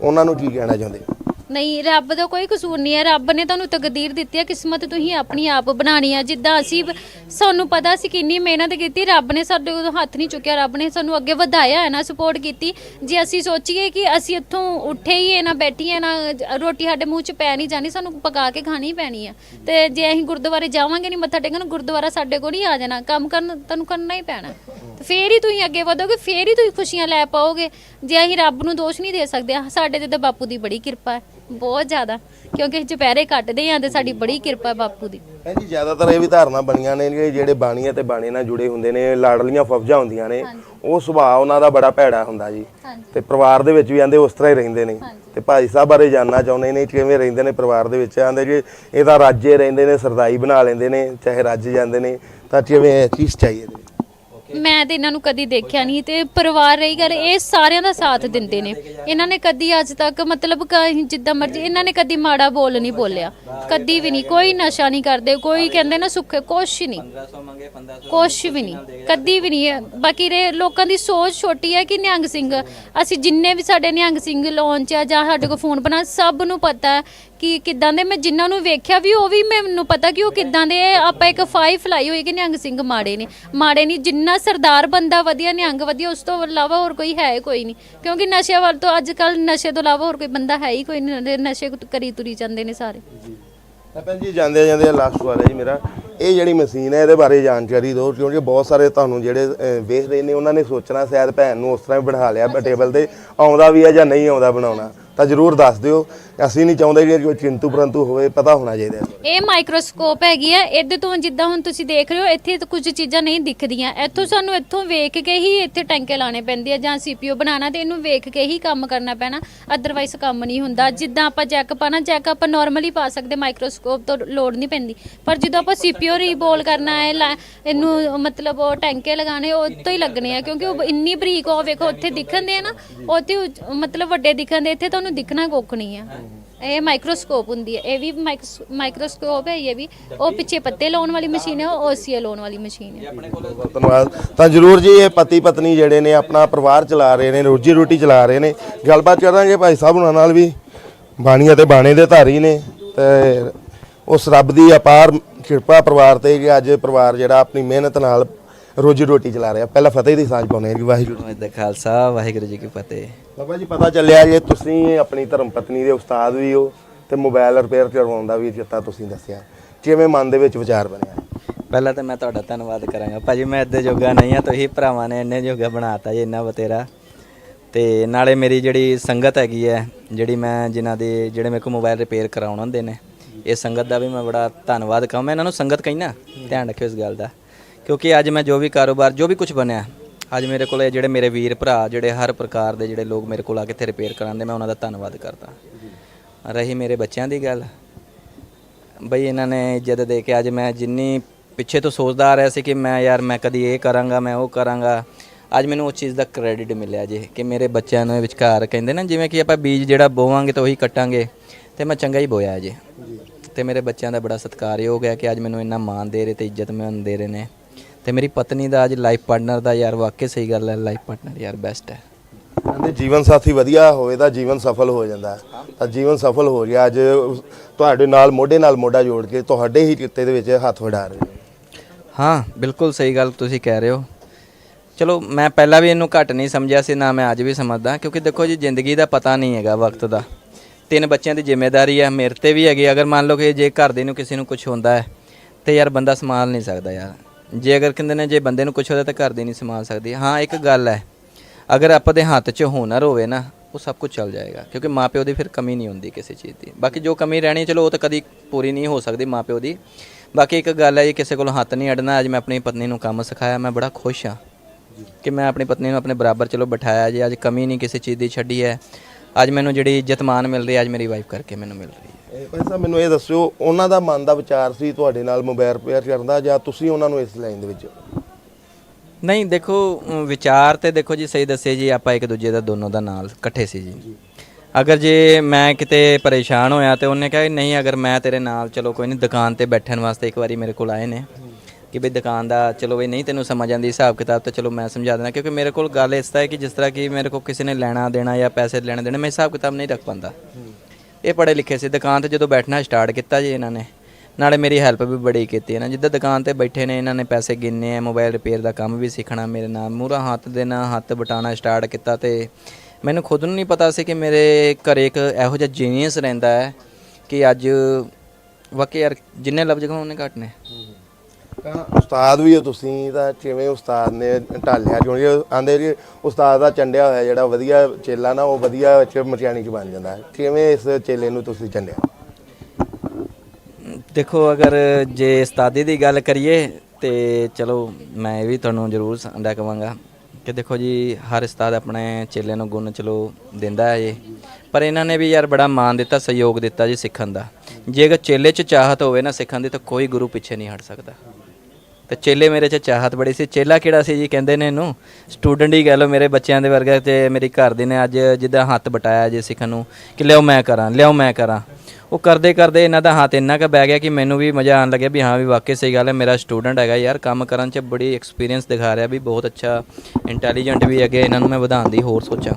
ਉਹਨਾਂ ਨੂੰ ਕੀ ਕਹਿਣਾ ਚਾਹੁੰਦੇ ਹੋ? ਨਹੀਂ, ਰੱਬ ਦਾ ਕੋਈ ਕਸੂਰ ਨਹੀਂ ਹੈ। ਰੱਬ ਨੇ ਤੁਹਾਨੂੰ ਤਕਦੀਰ ਦਿੱਤੀ ਹੈ, ਕਿਸਮਤ ਤੁਸੀਂ ਆਪਣੀ ਆਪ ਬਣਾਣੀ ਆ ਜਿੱਦਾਂ ਅਸੀਂ ਸਾਨੂੰ ਪਤਾ ਸੀ ਕਿੰਨੀ ਮਿਹਨਤ ਕੀਤੀ, ਰੱਬ ਨੇ ਸਾਡੇ ਕੋਲ ਹੱਥ ਨਹੀਂ ਚੁੱਕਿਆ। ਰੱਬ ਨੇ ਸਾਨੂੰ ਅੱਗੇ ਵਧਾਇਆ ਹੈ ਨਾ ਸਪੋਰਟ ਕੀਤੀ। ਜੇ ਅਸੀਂ ਸੋਚੀਏ ਕਿ ਅਸੀਂ ਇੱਥੋਂ ਉੱਠੇ ਹੀ ਹੈ ਨਾ, ਬੈਠੀਏ ਨਾ, ਰੋਟੀ ਸਾਡੇ ਮੂੰਹ 'ਚ ਪੈ ਨਹੀਂ ਜਾਣੀ, ਸਾਨੂੰ ਪਕਾ ਕੇ ਖਾਣੀ ਪੈਣੀ ਆ ਤੇ ਜੇ ਅਸੀਂ ਗੁਰਦੁਆਰੇ ਜਾਵਾਂਗੇ ਨਹੀਂ, ਮੱਥਾ ਟੇਕਣ, ਗੁਰਦੁਆਰਾ ਸਾਡੇ ਕੋਲ ਨਹੀਂ ਆ ਜਾਣਾ। ਕੰਮ ਕਰਨ ਤੁਹਾਨੂੰ ਕਰਨਾ ਹੀ ਪੈਣਾ। ਤੇ ਫੇਰ ਹੀ ਤੁਸੀਂ ਅੱਗੇ ਵਧੋਗੇ, ਫੇਰ ਹੀ ਤੁਸੀਂ ਖੁਸ਼ੀਆਂ ਲੈ ਪਾਓਗੇ। ਜੇ ਅਸੀਂ ਰੱਬ ਨੂੰ ਦੋਸ਼ ਨਹੀਂ ਦੇ ਸਕਦੇ, ਸਾਡੇ ਤੇ ਤਾਂ ਬਾਪੂ ਦੀ ਬੜੀ ਕਿਰਪਾ ਹੈ। ਬਹੁਤ ਜ਼ਿਆਦਾ ਕਿਉਂਕਿ ਚੁਪਹਿਰੇ ਕੱਟਦੇ ਆਂ ਤੇ ਸਾਡੀ ਬੜੀ ਕਿਰਪਾ ਬਾਪੂ ਦੀ। ਭੈਣ ਜੀ ਜ਼ਿਆਦਾਤਰ ਇਹ ਵੀ ਧਾਰਨਾ ਬਣੀਆਂ ਨੇ ਕਿ ਜਿਹੜੇ ਬਾਣੀਆਂ ਤੇ ਬਾਣੇ ਨਾਲ ਜੁੜੇ ਹੁੰਦੇ ਨੇ ਲਾਡਲੀਆਂ ਫੌਜਾਂ ਹੁੰਦੀਆਂ ਨੇ ਉਹ ਸੁਭਾਅ ਉਹਨਾਂ ਦਾ ਬੜਾ ਭੈੜਾ ਹੁੰਦਾ ਜੀ। ਹਾਂਜੀ। ਤੇ ਪਰਿਵਾਰ ਦੇ ਵਿੱਚ ਵੀ ਆਂਦੇ ਉਸ ਤਰ੍ਹਾਂ ਹੀ ਰਹਿੰਦੇ ਨੇ। ਤੇ ਭਾਈ ਸਾਹਿਬ ਬਾਰੇ ਜਾਨਣਾ ਚਾਹੁੰਦੇ ਨੇ ਕਿਵੇਂ ਰਹਿੰਦੇ ਨੇ ਪਰਿਵਾਰ ਦੇ ਵਿੱਚ? ਆਂਦੇ ਜੀ ਇਹ ਤਾਂ ਰਾਜੇ ਰਹਿੰਦੇ ਨੇ ਸਰਦਾਈ ਬਣਾ ਲੈਂਦੇ ਨੇ ਚਾਹੇ ਰੱਜ ਜਾਂਦੇ ਨੇ ਤਾਂ ਕਿਵੇਂ ਇਹ ਚੀਜ਼ ਚਾਹੀਏ? ਮੈਂ ਤੇ ਇਹਨਾਂ ਨੂੰ ਕਦੀ ਦੇਖਿਆ ਨਹੀਂ ਤੇ ਪਰਿਵਾਰ ਰਹੀ ਗੱਲ ਇਹ ਸਾਰਿਆਂ ਦਾ ਸਾਥ ਦਿੰਦੇ ਨੇ। ਇਹਨਾਂ ਨੇ ਕਦੀ ਅੱਜ ਤੱਕ ਮਤਲਬ ਕ- ਜਿੱਦਾਂ ਮਰਜ਼ੀ ਇਹਨਾਂ ਨੇ ਕਦੀ ਮਾੜਾ ਬੋਲ ਨਹੀਂ ਬੋਲਿਆ। ਕਦੀ ਵੀ ਨਹੀਂ ਕੋਈ ਨਸ਼ਾ ਨਹੀਂ ਕਰਦੇ ਕੋਈ ਕਹਿੰਦੇ ਨਾ ਸੁੱਖੇ ਕੁਛ ਨਹੀਂ। 1500 ਮੰਗੇ 1500 ਕੁਛ ਵੀ ਨਹੀਂ ਕਦੀ ਵੀ ਨਹੀਂ। ਹੈ। ਬਾਕੀ ਰੇ ਲੋਕਾਂ ਦੀ ਸੋਚ ਛੋਟੀ ਹੈ ਕਿ ਨਿਹੰਗ ਸਿੰਘ ਅਸੀਂ ਜਿੰਨੇ ਵੀ ਸਾਡੇ ਨਿਹੰਗ ਸਿੰਘ ਲਾਉਣ ਚ ਆ ਜਾਂ ਸਾਡੇ ਕੋਲ ਫੋਨ ਬਣਾ ਸਭ ਨੂੰ ਪਤਾ ਹੈ ਕਿ ਕਿੱਦਾਂ ਦੇ ਮੈਂ ਜਿਨ੍ਹਾਂ ਨੂੰ ਵੇਖਿਆ ਵੀ ਉਹ ਵੀ ਮੈਨੂੰ ਪਤਾ ਕਿ ਉਹ ਕਿੱਦਾਂ ਦੇ। ਆਪਾਂ ਇੱਕ ਫਾਈਵ ਫਲਾਈ ਹੋਈ ਕਿ ਨਿਹੰਗ ਸਿੰਘ ਮਾੜੇ ਨੇ। ਮਾੜੇ ਨਹੀਂ ਜਿੰਨਾ ਸਰਦਾਰ ਬੰਦਾ ਵਧੀਆ ਨਿਹੰਗ ਵਧੀਆ ਉਸ ਤੋਂ ਇਲਾਵਾ ਹੋਰ ਕੋਈ ਹੈ ਕੋਈ ਨਹੀਂ। ਕਿਉਂਕਿ ਨਸ਼ੇ ਵੱਲ ਤੋਂ ਅੱਜ ਕੱਲ ਨਸ਼ੇ ਤੋਂ ਇਲਾਵਾ ਹੋਰ ਕੋਈ ਬੰਦਾ ਹੈ ਹੀ ਕੋਈ ਨਹੀਂ। ਨਸ਼ੇ ਕਰੀ ਤੁਰੀ ਜਾਂਦੇ ਨੇ ਸਾਰੇ। ਭੈਣ ਜੀ ਜਾਂਦੇ ਜਾਂਦੇ ਲਾਸਟ ਵਾਲਾ ਜੀ ਮੇਰਾ। ਇਹ ਜਿਹੜੀ ਮਸ਼ੀਨ ਹੈ ਇਹਦੇ ਬਾਰੇ ਜਾਣਕਾਰੀ ਦਿਓ ਕਿਉਂਕਿ ਬਹੁਤ ਸਾਰੇ ਤੁਹਾਨੂੰ ਜਿਹੜੇ ਅਹ, ਵੇਖ ਰਹੇ ਨੇ ਉਹਨਾਂ ਨੇ ਸੋਚਣਾ ਸ਼ਾਇਦ ਭੈਣ ਨੂੰ ਉਸ ਤਰ੍ਹਾਂ ਹੀ ਬਿਠਾ ਲਿਆ ਟੇਬਲ ਤੇ ਆਉਂਦਾ ਵੀ ਹੈ ਜਾਂ ਨਹੀਂ ਆਉਂਦਾ ਬਣਾਉਣਾ। ਤਾਂ ਜਰੂਰ ਦੱਸ ਦਿਓ। ਅਸੀਂ ਨਹੀਂ ਚਾਹੁੰਦੇ ਕਿ ਕੋਈ ਚਿੰਤੂ ਪਰੰਤੂ ਹੋਵੇ, ਪਤਾ ਹੋਣਾ ਚਾਹੀਦਾ। ਇਹ ਮਾਈਕਰੋਸਕੋਪ ਹੈਗੀ ਆ, ਇਹਦੇ ਤੋਂ ਜਿੱਦਾਂ ਹੁਣ ਤੁਸੀਂ ਦੇਖ ਰਹੇ ਹੋ, ਇੱਥੇ ਤਾਂ ਕੁਝ ਚੀਜ਼ਾਂ ਨਹੀਂ ਦਿਖਦੀਆਂ। ਇੱਥੋਂ ਸਾਨੂੰ ਇੱਥੋਂ ਵੇਖ ਕੇ ਹੀ ਇੱਥੇ ਟੈਂਕੇ ਲਾਣੇ ਪੈਂਦੇ ਆ ਜਾਂ ਸੀਪੀਯੂ ਬਣਾਉਣਾ ਤੇ ਇਹਨੂੰ ਵੇਖ ਕੇ ਹੀ ਕੰਮ ਕਰਨਾ ਪੈਣਾ। ਅਦਰਵਾਈਜ਼ ਕੰਮ ਨਹੀਂ ਹੁੰਦਾ। ਜਿੱਦਾਂ ਆਪਾਂ ਜੈਕ ਪਾਣਾ ਜੈਕ ਆਪਾਂ ਨਾਰਮਲੀ ਪਾ ਸਕਦੇ ਮਾਈਕਰੋਸਕੋਪ ਤੋਂ ਲੋੜ ਨਹੀਂ ਪੈਂਦੀ। ਪਰ ਜਦੋਂ ਆਪਾਂ ਸੀਪੀਯੂ ਰੀਬੋਲ ਕਰਨਾ ਹੈ ਇਹਨੂੰ ਮਤਲਬ ਉਹ ਟੈਂਕੇ ਲਗਾਣੇ ਉਹ ਤੋਂ ਹੀ ਲੱਗਣੇ ਆ, ਕਿਉਂਕਿ ਉਹ ਇੰਨੀ ਬਰੀਕ ਉਹ ਵੇਖੋ, ਉੱਥੇ ਦਿਖਣਦੇ ਆ ਨਾ ਉੱਥੇ ਮਤਲਬ ਵੱਡੇ ਦਿਖਣਦੇ ਇੱਥੇ ਤੁਹਾਨੂੰ ਦਿਖਣਾ ਕੁੱਖ ਨਹੀਂ ਆ। ਇਹ ਮਾਈਕਰੋਸਕੋਪ ਹੁੰਦੀ ਹੈ ਇਹ ਵੀ ਮਾਈਕਰੋਸ- ਮਾਈਕਰੋਸਕੋਪ ਹੈ ਇਹ ਵੀ। ਉਹ ਪਿੱਛੇ ਪੱਤੇ ਲਾਉਣ ਵਾਲੀ ਮਸ਼ੀਨ ਹੈ ਉਹ ਓਸੀਆ ਲਾਉਣ ਵਾਲੀ ਮਸ਼ੀਨ ਹੈ ਧੰਨਵਾਦ। ਤਾਂ ਜਰੂਰ ਜੀ ਇਹ ਪਤੀ ਪਤਨੀ ਜਿਹੜੇ ਨੇ ਆਪਣਾ ਪਰਿਵਾਰ ਚਲਾ ਰਹੇ ਨੇ ਰੋਜੀ ਰੋਟੀ ਚਲਾ ਰਹੇ ਨੇ। ਗੱਲਬਾਤ ਕਰਾਂਗੇ ਭਾਈ ਸਾਹਿਬ ਹੁਣਾਂ ਨਾਲ ਵੀ। ਬਾਣੀਆਂ ਤੇ ਬਾਣੇ ਦੇ ਧਾਰੀ ਨੇ ਤੇ ਉਸ ਰੱਬ ਦੀ ਅਪਾਰ ਕਿਰਪਾ ਪਰਿਵਾਰ ਤੇ ਕਿ ਅੱਜ ਪਰਿਵਾਰ ਜਿਹੜਾ ਆਪਣੀ ਮਿਹਨਤ ਨਾਲ ਰੋਜੀ ਰੋਟੀ ਚਲਾ ਰਿਹਾ। ਪਹਿਲਾਂ ਫਤਿਹ ਦੀ ਸਾਂਝ ਪਾਉਣੇ ਜੀ ਵਾਹਿਗੁਰੂ ਜੀ ਕਾ ਖਾਲਸਾ ਵਾਹਿਗੁਰੂ ਜੀ ਕੀ ਫਤਿਹ। ਬਾਬਾ ਜੀ ਪਤਾ ਚੱਲਿਆ ਜੇ ਤੁਸੀਂ ਆਪਣੀ ਧਰਮ ਪਤਨੀ ਦੇ ਉਸਤਾਦ ਵੀ ਹੋ ਤੇ ਮੋਬਾਈਲ ਰਿਪੇਅਰ ਕਰਵਾਉਣ ਦਾ ਵੀ ਜਿੱਤਾ ਤੁਸੀਂ ਦੱਸਿਆ। ਕਿਵੇਂ ਮਨ ਦੇ ਵਿੱਚ ਵਿਚਾਰ ਬਣਿਆ? ਪਹਿਲਾਂ ਤਾਂ ਮੈਂ ਤੁਹਾਡਾ ਧੰਨਵਾਦ ਕਰਾਂਗਾ। ਭਾਜੀ, ਮੈਂ ਇੱਦੇ ਜੋਗਾ ਨਹੀਂ ਆ, ਤੁਸੀਂ ਭਰਾਵਾਂ ਨੇ ਇੰਨੇ ਜੋਗਾ ਬਣਾਤਾ ਜੀ, ਇੰਨਾ ਬਤੇਰਾ ਤੇ ਨਾਲੇ ਮੇਰੀ ਜਿਹੜੀ ਸੰਗਤ ਹੈਗੀ ਹੈ, ਜਿਹੜੀ ਮੈਂ ਜਿਨ੍ਹਾਂ ਦੇ, ਜਿਹੜੇ ਮੇਰੇ ਕੋਲ ਮੋਬਾਈਲ ਰਿਪੇਅਰ ਕਰਾਉਣ ਹੁੰਦੇ ਨੇ, ਇਹ ਸੰਗਤ ਦਾ ਵੀ ਮੈਂ ਬੜਾ ਧੰਨਵਾਦ ਕਹਾਂ ਮੈਂ ਇਹਨਾਂ ਨੂੰ ਸੰਗਤ ਕਹਿਣਾ ਧਿਆਨ ਰੱਖਿਓ ਇਸ ਗੱਲ ਦਾ। ਕਿਉਂਕਿ ਅੱਜ ਮੈਂ ਜੋ ਵੀ ਕਾਰੋਬਾਰ, ਜੋ ਵੀ ਕੁਝ ਬਣਿਆ ਅੱਜ ਮੇਰੇ ਕੋਲ ਜਿਹੜੇ ਮੇਰੇ ਵੀਰ ਭਰਾ, ਜਿਹੜੇ ਹਰ ਪ੍ਰਕਾਰ ਦੇ ਜਿਹੜੇ ਲੋਕ ਮੇਰੇ ਕੋਲ ਆ ਕੇ ਇੱਥੇ ਰਿਪੇਅਰ ਕਰਾਉਂਦੇ, ਮੈਂ ਉਹਨਾਂ ਦਾ ਧੰਨਵਾਦ ਕਰਦਾ। ਰਹੀ ਮੇਰੇ ਬੱਚਿਆਂ ਦੀ ਗੱਲ, ਬਈ ਇਹਨਾਂ ਨੇ ਇੱਜ਼ਤ ਦੇ ਕੇ ਅੱਜ ਮੈਂ ਜਿੰਨੀ ਪਿੱਛੇ ਤੋਂ ਸੋਚਦਾ ਆ ਰਿਹਾ ਸੀ ਕਿ ਮੈਂ ਯਾਰ ਮੈਂ ਕਦੀ ਇਹ ਕਰਾਂਗਾ, ਮੈਂ ਉਹ ਕਰਾਂਗਾ, ਅੱਜ ਮੈਨੂੰ ਉਸ ਚੀਜ਼ ਦਾ ਕ੍ਰੈਡਿਟ ਮਿਲਿਆ ਜੀ, ਕਿ ਮੇਰੇ ਬੱਚਿਆਂ ਨੂੰ ਇਹ ਵਿਚਕਾਰ ਕਹਿੰਦੇ ਨਾ, ਜਿਵੇਂ ਕਿ ਆਪਾਂ ਬੀਜ ਜਿਹੜਾ ਬੋਵਾਂਗੇ ਤਾਂ ਉਹੀ ਕੱਟਾਂਗੇ, ਤੇ ਮੈਂ ਚੰਗਾ ਹੀ ਬੋਇਆ ਜੀ। ਤੇ ਮੇਰੇ ਬੱਚਿਆਂ ਦਾ ਬੜਾ ਸਤਿਕਾਰਯੋਗ ਹੈ ਕਿ ਅੱਜ ਮੈਨੂੰ ਇੰਨਾ ਮਾਣ ਦੇ ਰਹੇ ਤੇ ਇੱਜ਼ਤ ਮੈਨੂੰ ਦੇ ਰਹੇ ਨੇ। ਤੇ ਮੇਰੀ ਪਤਨੀ ਦਾ ਅੱਜ ਲਾਈਫ ਪਾਰਟਨਰ ਦਾ ਯਾਰ ਵਾਕਈ ਸਹੀ ਗੱਲ ਹੈ ਲਾਈਫ ਪਾਰਟਨਰ ਯਾਰ ਬੈਸਟ ਹੈ। ਕਹਿੰਦੇ ਜੀਵਨ ਸਾਥੀ ਵਧੀਆ ਹੋਵੇ ਤਾਂ ਜੀਵਨ ਸਫਲ ਹੋ ਜਾਂਦਾ ਹੈ। ਤਾਂ ਜੀਵਨ ਸਫਲ ਹੋ ਗਿਆ ਅੱਜ ਉਸ- ਤੁਹਾਡੇ ਨਾਲ ਮੋਢੇ ਨਾਲ ਮੋਢਾ ਜੋੜ ਕੇ ਤੁਹਾਡੇ ਹੀ ਕਿੱਤੇ ਦੇ ਵਿੱਚ ਹੱਥ ਵਡਾ ਰਹੇ ਨੇ ਹਾਂ ਬਿਲਕੁਲ ਸਹੀ ਗੱਲ ਤੁਸੀਂ ਕਹਿ ਰਹੇ ਹੋ। ਚਲੋ ਮੈਂ ਪਹਿਲਾਂ ਵੀ ਇਹਨੂੰ ਘੱਟ ਨਹੀਂ ਸਮਝਿਆ ਸੀ ਨਾ ਮੈਂ ਅੱਜ ਵੀ ਸਮਝਦਾ ਕਿਉਂਕਿ ਦੇਖੋ ਜੀ ਜ਼ਿੰਦਗੀ ਦਾ ਪਤਾ ਨਹੀਂ ਹੈਗਾ ਵਕਤ ਦਾ। ਤਿੰਨ ਬੱਚਿਆਂ ਦੀ ਜ਼ਿੰਮੇਵਾਰੀ ਹੈ ਮੇਰੇ ਤੇ ਵੀ ਹੈਗੀ ਅਗਰ ਮੰਨ ਲਓ ਕਿ ਜੇ ਘਰ ਦੇ ਨੂੰ ਕਿਸੇ ਨੂੰ ਕੁਝ ਹੁੰਦਾ ਹੈ ਤੇ ਯਾਰ ਬੰਦਾ ਸੰਭਾਲ ਨਹੀਂ ਸਕਦਾ ਯਾਰ। ਜੇ ਅਗਰ ਕਹਿੰਦੇ ਨੇ ਜੇ ਬੰਦੇ ਨੂੰ ਕੁਝ ਹੋਦਾ ਤਾਂ ਘਰ ਦੇ ਨਹੀਂ ਸੰਭਾਲ ਸਕਦੀ। ਹਾਂ, ਇੱਕ ਗੱਲ ਹੈ। ਅਗਰ ਆਪਾਂ ਦੇ ਹੱਥ 'ਚ ਹੁਨਰ ਹੋਵੇ ਨਾ, ਉਹ ਸਭ ਕੁਝ ਚੱਲ ਜਾਏਗਾ, ਕਿਉਂਕਿ ਮਾਪਿਓ ਦੀ ਫਿਰ ਕਮੀ ਨਹੀਂ ਹੁੰਦੀ ਕਿਸੇ ਚੀਜ਼ ਦੀ। ਬਾਕੀ ਜੋ ਕਮੀ ਰਹਿਣੀ, ਚਲੋ ਉਹ ਤਾਂ ਕਦੀ ਪੂਰੀ ਨਹੀਂ ਹੋ ਸਕਦੀ ਮਾਪਿਓ ਦੀ। ਬਾਕੀ ਇੱਕ ਗੱਲ ਹੈ ਜੀ, ਕਿਸੇ ਕੋਲ ਹੱਥ ਨਹੀਂ ਅੜਨਾ। ਅੱਜ ਮੈਂ ਆਪਣੀ ਪਤਨੀ ਨੂੰ ਕੰਮ ਸਿਖਾਇਆ, ਮੈਂ ਬੜਾ ਖੁਸ਼ ਹਾਂ ਕਿ ਮੈਂ ਆਪਣੀ ਪਤਨੀ ਨੂੰ ਆਪਣੇ ਬਰਾਬਰ, ਚਲੋ ਬਿਠਾਇਆ ਜੀ। ਅੱਜ ਕਮੀ ਨਹੀਂ ਕਿਸੇ ਚੀਜ਼ ਦੀ ਛੱਡੀ ਹੈ। ਅੱਜ ਮੈਨੂੰ ਜਿਹੜੀ ਇੱਜ਼ਤ ਮਾਨ ਮਿਲ ਰਹੀ ਹੈ ਅੱਜ ਮੇਰੀ ਵਾਈਫ ਕਰਕੇ ਮੈਨੂੰ ਮਿਲ ਰਹੀ ਹੈ। ਇਹ ਭਾਈ ਸਾਹਿਬ ਮੈਨੂੰ ਇਹ ਦੱਸਿਓ ਉਹਨਾਂ ਦਾ ਮਨ ਦਾ ਵਿਚਾਰ ਸੀ ਤੁਹਾਡੇ ਨਾਲ ਮੋਬਾਈਲ ਰਿਪੇਅਰ ਕਰਨ ਦਾ ਜਾਂ ਤੁਸੀਂ ਉਹਨਾਂ ਨੂੰ ਇਸ ਲਾਈਨ ਦੇ ਵਿੱਚ? ਨਹੀਂ ਦੇਖੋ ਅਮ, ਵਿਚਾਰ ਤੇ ਦੇਖੋ ਜੀ ਸਹੀ ਦੱਸੇ ਜੀ ਆਪਾਂ ਇੱਕ ਦੂਜੇ ਦਾ ਦੋਨੋਂ ਦਾ ਨਾਲ ਇਕੱਠੇ ਸੀ ਜੀ। ਅਗਰ ਜੇ ਮੈਂ ਕਿਤੇ ਪਰੇਸ਼ਾਨ ਹੋਇਆ ਤੇ ਉਹਨੇ ਕਿਹਾ ਨਹੀਂ ਅਗਰ ਮੈਂ ਤੇਰੇ ਨਾਲ ਚਲੋ ਕੋਈ ਨਹੀਂ ਦੁਕਾਨ ਤੇ ਬੈਠਣ ਵਾਸਤੇ ਇੱਕ ਵਾਰੀ ਮੇਰੇ ਕੋਲ ਆਏ ਨੇ। ਕਿ ਬਈ ਦੁਕਾਨ ਦਾ, ਚਲੋ ਬਈ ਨਹੀਂ ਤੈਨੂੰ ਸਮਝ ਆਉਂਦੀ ਹਿਸਾਬ ਕਿਤਾਬ ਤਾਂ ਚਲੋ ਮੈਂ ਸਮਝਾ ਦੇਣਾ ਕਿਉਂਕਿ ਮੇਰੇ ਕੋਲ ਗੱਲ ਇਸ ਤਰ੍ਹਾਂ ਹੈ ਕਿ ਜਿਸ ਤਰ੍ਹਾਂ ਕਿ ਮੇਰੇ ਕੋਲ ਕਿਸੇ ਨੇ ਲੈਣਾ ਦੇਣਾ ਜਾਂ ਪੈਸੇ ਲੈਣਾ ਦੇਣਾ, ਮੈਂ ਹਿਸਾਬ ਕਿਤਾਬ ਨਹੀਂ ਰੱਖ ਪਾਉਂਦਾ। ਇਹ ਪੜ੍ਹੇ ਲਿਖੇ ਸੀ, ਦੁਕਾਨ ਤੇ ਜਦੋਂ ਬੈਠਣਾ ਸਟਾਰਟ ਕੀਤਾ ਜੀ ਇਹਨਾਂ ਨੇ, ਨਾਲੇ ਮੇਰੀ ਹੈਲਪ ਵੀ ਬੜੀ ਕੀਤੀ ਹੈ ਨਾ, ਜਿੱਦਾਂ ਦੁਕਾਨ ਤੇ ਬੈਠੇ ਨੇ, ਇਹਨਾਂ ਨੇ ਪੈਸੇ ਗਿਣਨੇ ਆ ਮੋਬਾਈਲ ਰਿਪੇਅਰ ਦਾ ਕੰਮ ਵੀ ਸਿੱਖਣਾ ਮੇਰੇ ਨਾਲ ਮੂਰਾ ਹੱਥ ਦੇਣਾ, ਹੱਥ ਬਟਾਣਾ ਸਟਾਰਟ ਕੀਤਾ ਤੇ ਮੈਨੂੰ ਖੁਦ ਨੂੰ ਨਹੀਂ ਪਤਾ ਸੀ ਕਿ ਮੇਰੇ ਘਰੇ ਇੱਕ ਇਹੋ ਜਿਹਾ ਜੀਨੀਅਸ ਰਹਿੰਦਾ ਹੈ ਕਿ ਅੱਜ ਵਾਕਈ ਯਾਰ ਜਿੰਨੇ ਲਫ਼ਜ਼ ਕਹਾਂ ਉਹਨੇ ਘੱਟ ਨੇ। ਤਾਂ ਉਸਤਾਦ ਵੀ ਹੋ ਤੁਸੀਂ ਤਾਂ ਕਿਵੇਂ ਉਸਤਾਦ ਨੇ ਢਾਲਿਆ ਕਿਉਂਕਿ ਆਂਦੇ ਜੀ, ਉਸਤਾਦ ਦਾ ਚੰਡਿਆ ਹੋਇਆ ਜਿਹੜਾ ਵਧੀਆ ਚੇਲਾ ਨਾ, ਉਹ ਵਧੀਆ ਵਿੱਚ ਮਚਿਆਣੀ ਚ ਬਣ ਜਾਂਦਾ। ਹੈ ਕਿਵੇਂ ਇਸ ਚੇਲੇ ਨੂੰ ਤੁਸੀਂ ਚੰਡਿਆ? ਦੇਖੋ, ਅਗਰ ਜੇ ਉਸਤਾਦੀ ਦੀ ਗੱਲ ਕਰੀਏ, ਤੇ ਚਲੋ ਮੈਂ ਇਹ ਵੀ ਤੁਹਾਨੂੰ ਜ਼ਰੂਰ ਸੰਡਾ ਕਵਾਂਗਾ ਕਿ ਦੇਖੋ ਜੀ, ਹਰ ਉਸਤਾਦ ਆਪਣੇ ਚੇਲੇ ਨੂੰ ਗੁਣ ਚਲੋ ਦਿੰਦਾ ਹੈ ਜੀ। ਪਰ ਇਹਨਾਂ ਨੇ ਵੀ ਯਾਰ ਬੜਾ ਮਾਣ ਦਿੱਤਾ, ਸਹਿਯੋਗ ਦਿੱਤਾ ਜੀ ਸਿੱਖਣ ਦਾ। ਜੇ ਅਗਰ ਚੇਲੇ 'ਚ ਚਾਹਤ ਹੋਵੇ ਨਾ ਸਿੱਖਣ ਦੀ, ਤਾਂ ਕੋਈ ਗੁਰੂ ਪਿੱਛੇ ਨਹੀਂ ਹਟ ਸਕਦਾ। ਤੇ ਚੇਲੇ ਮੇਰੇ 'ਚ ਚਾਹਤ ਬੜੀ ਸੀ। ਚੇਲਾ ਕਿਹੜਾ ਸੀ ਜੀ ਕਹਿੰਦੇ ਨੇ ਇਹਨੂੰ? ਸਟੂਡੈਂਟ ਹੀ ਕਹਿ ਲਓ ਮੇਰੇ ਬੱਚਿਆਂ ਦੇ ਵਰਗਾ ਤੇ ਮੇਰੀ ਘਰ ਦੇ ਨੇ ਅੱਜ ਜਿੱਦਾਂ ਹੱਥ ਬਟਾਇਆ ਜੇ ਸਿੱਖਣ ਨੂੰ ਕਿ ਲਿਓ ਮੈਂ ਕਰਾਂ ਲਿਓ ਮੈਂ ਕਰਾਂ। ਉਹ ਕਰਦੇ ਕਰਦੇ ਇਹਨਾਂ ਦਾ ਹੱਥ ਇੰਨਾ ਕੁ ਬਹਿ ਗਿਆ ਕਿ ਮੈਨੂੰ ਵੀ ਮਜ਼ਾ ਆਉਣ ਲੱਗਿਆ ਵੀ ਹਾਂ ਵੀ ਵਾਕਈ ਸਹੀ ਗੱਲ ਹੈ, ਮੇਰਾ ਸਟੂਡੈਂਟ ਹੈਗਾ ਯਾਰ, ਕੰਮ ਕਰਨ 'ਚ ਬੜੀ ਐਕਸਪੀਰੀਅੰਸ ਦਿਖਾ ਰਿਹਾ ਵੀ ਬਹੁਤ ਅੱਛਾ ਇੰਟੈਲੀਜੈਂਟ ਵੀ ਹੈਗੇ, ਇਹਨਾਂ ਨੂੰ ਮੈਂ ਵਧਾਉਣ ਦੀ ਹੋਰ ਸੋਚਾਂ।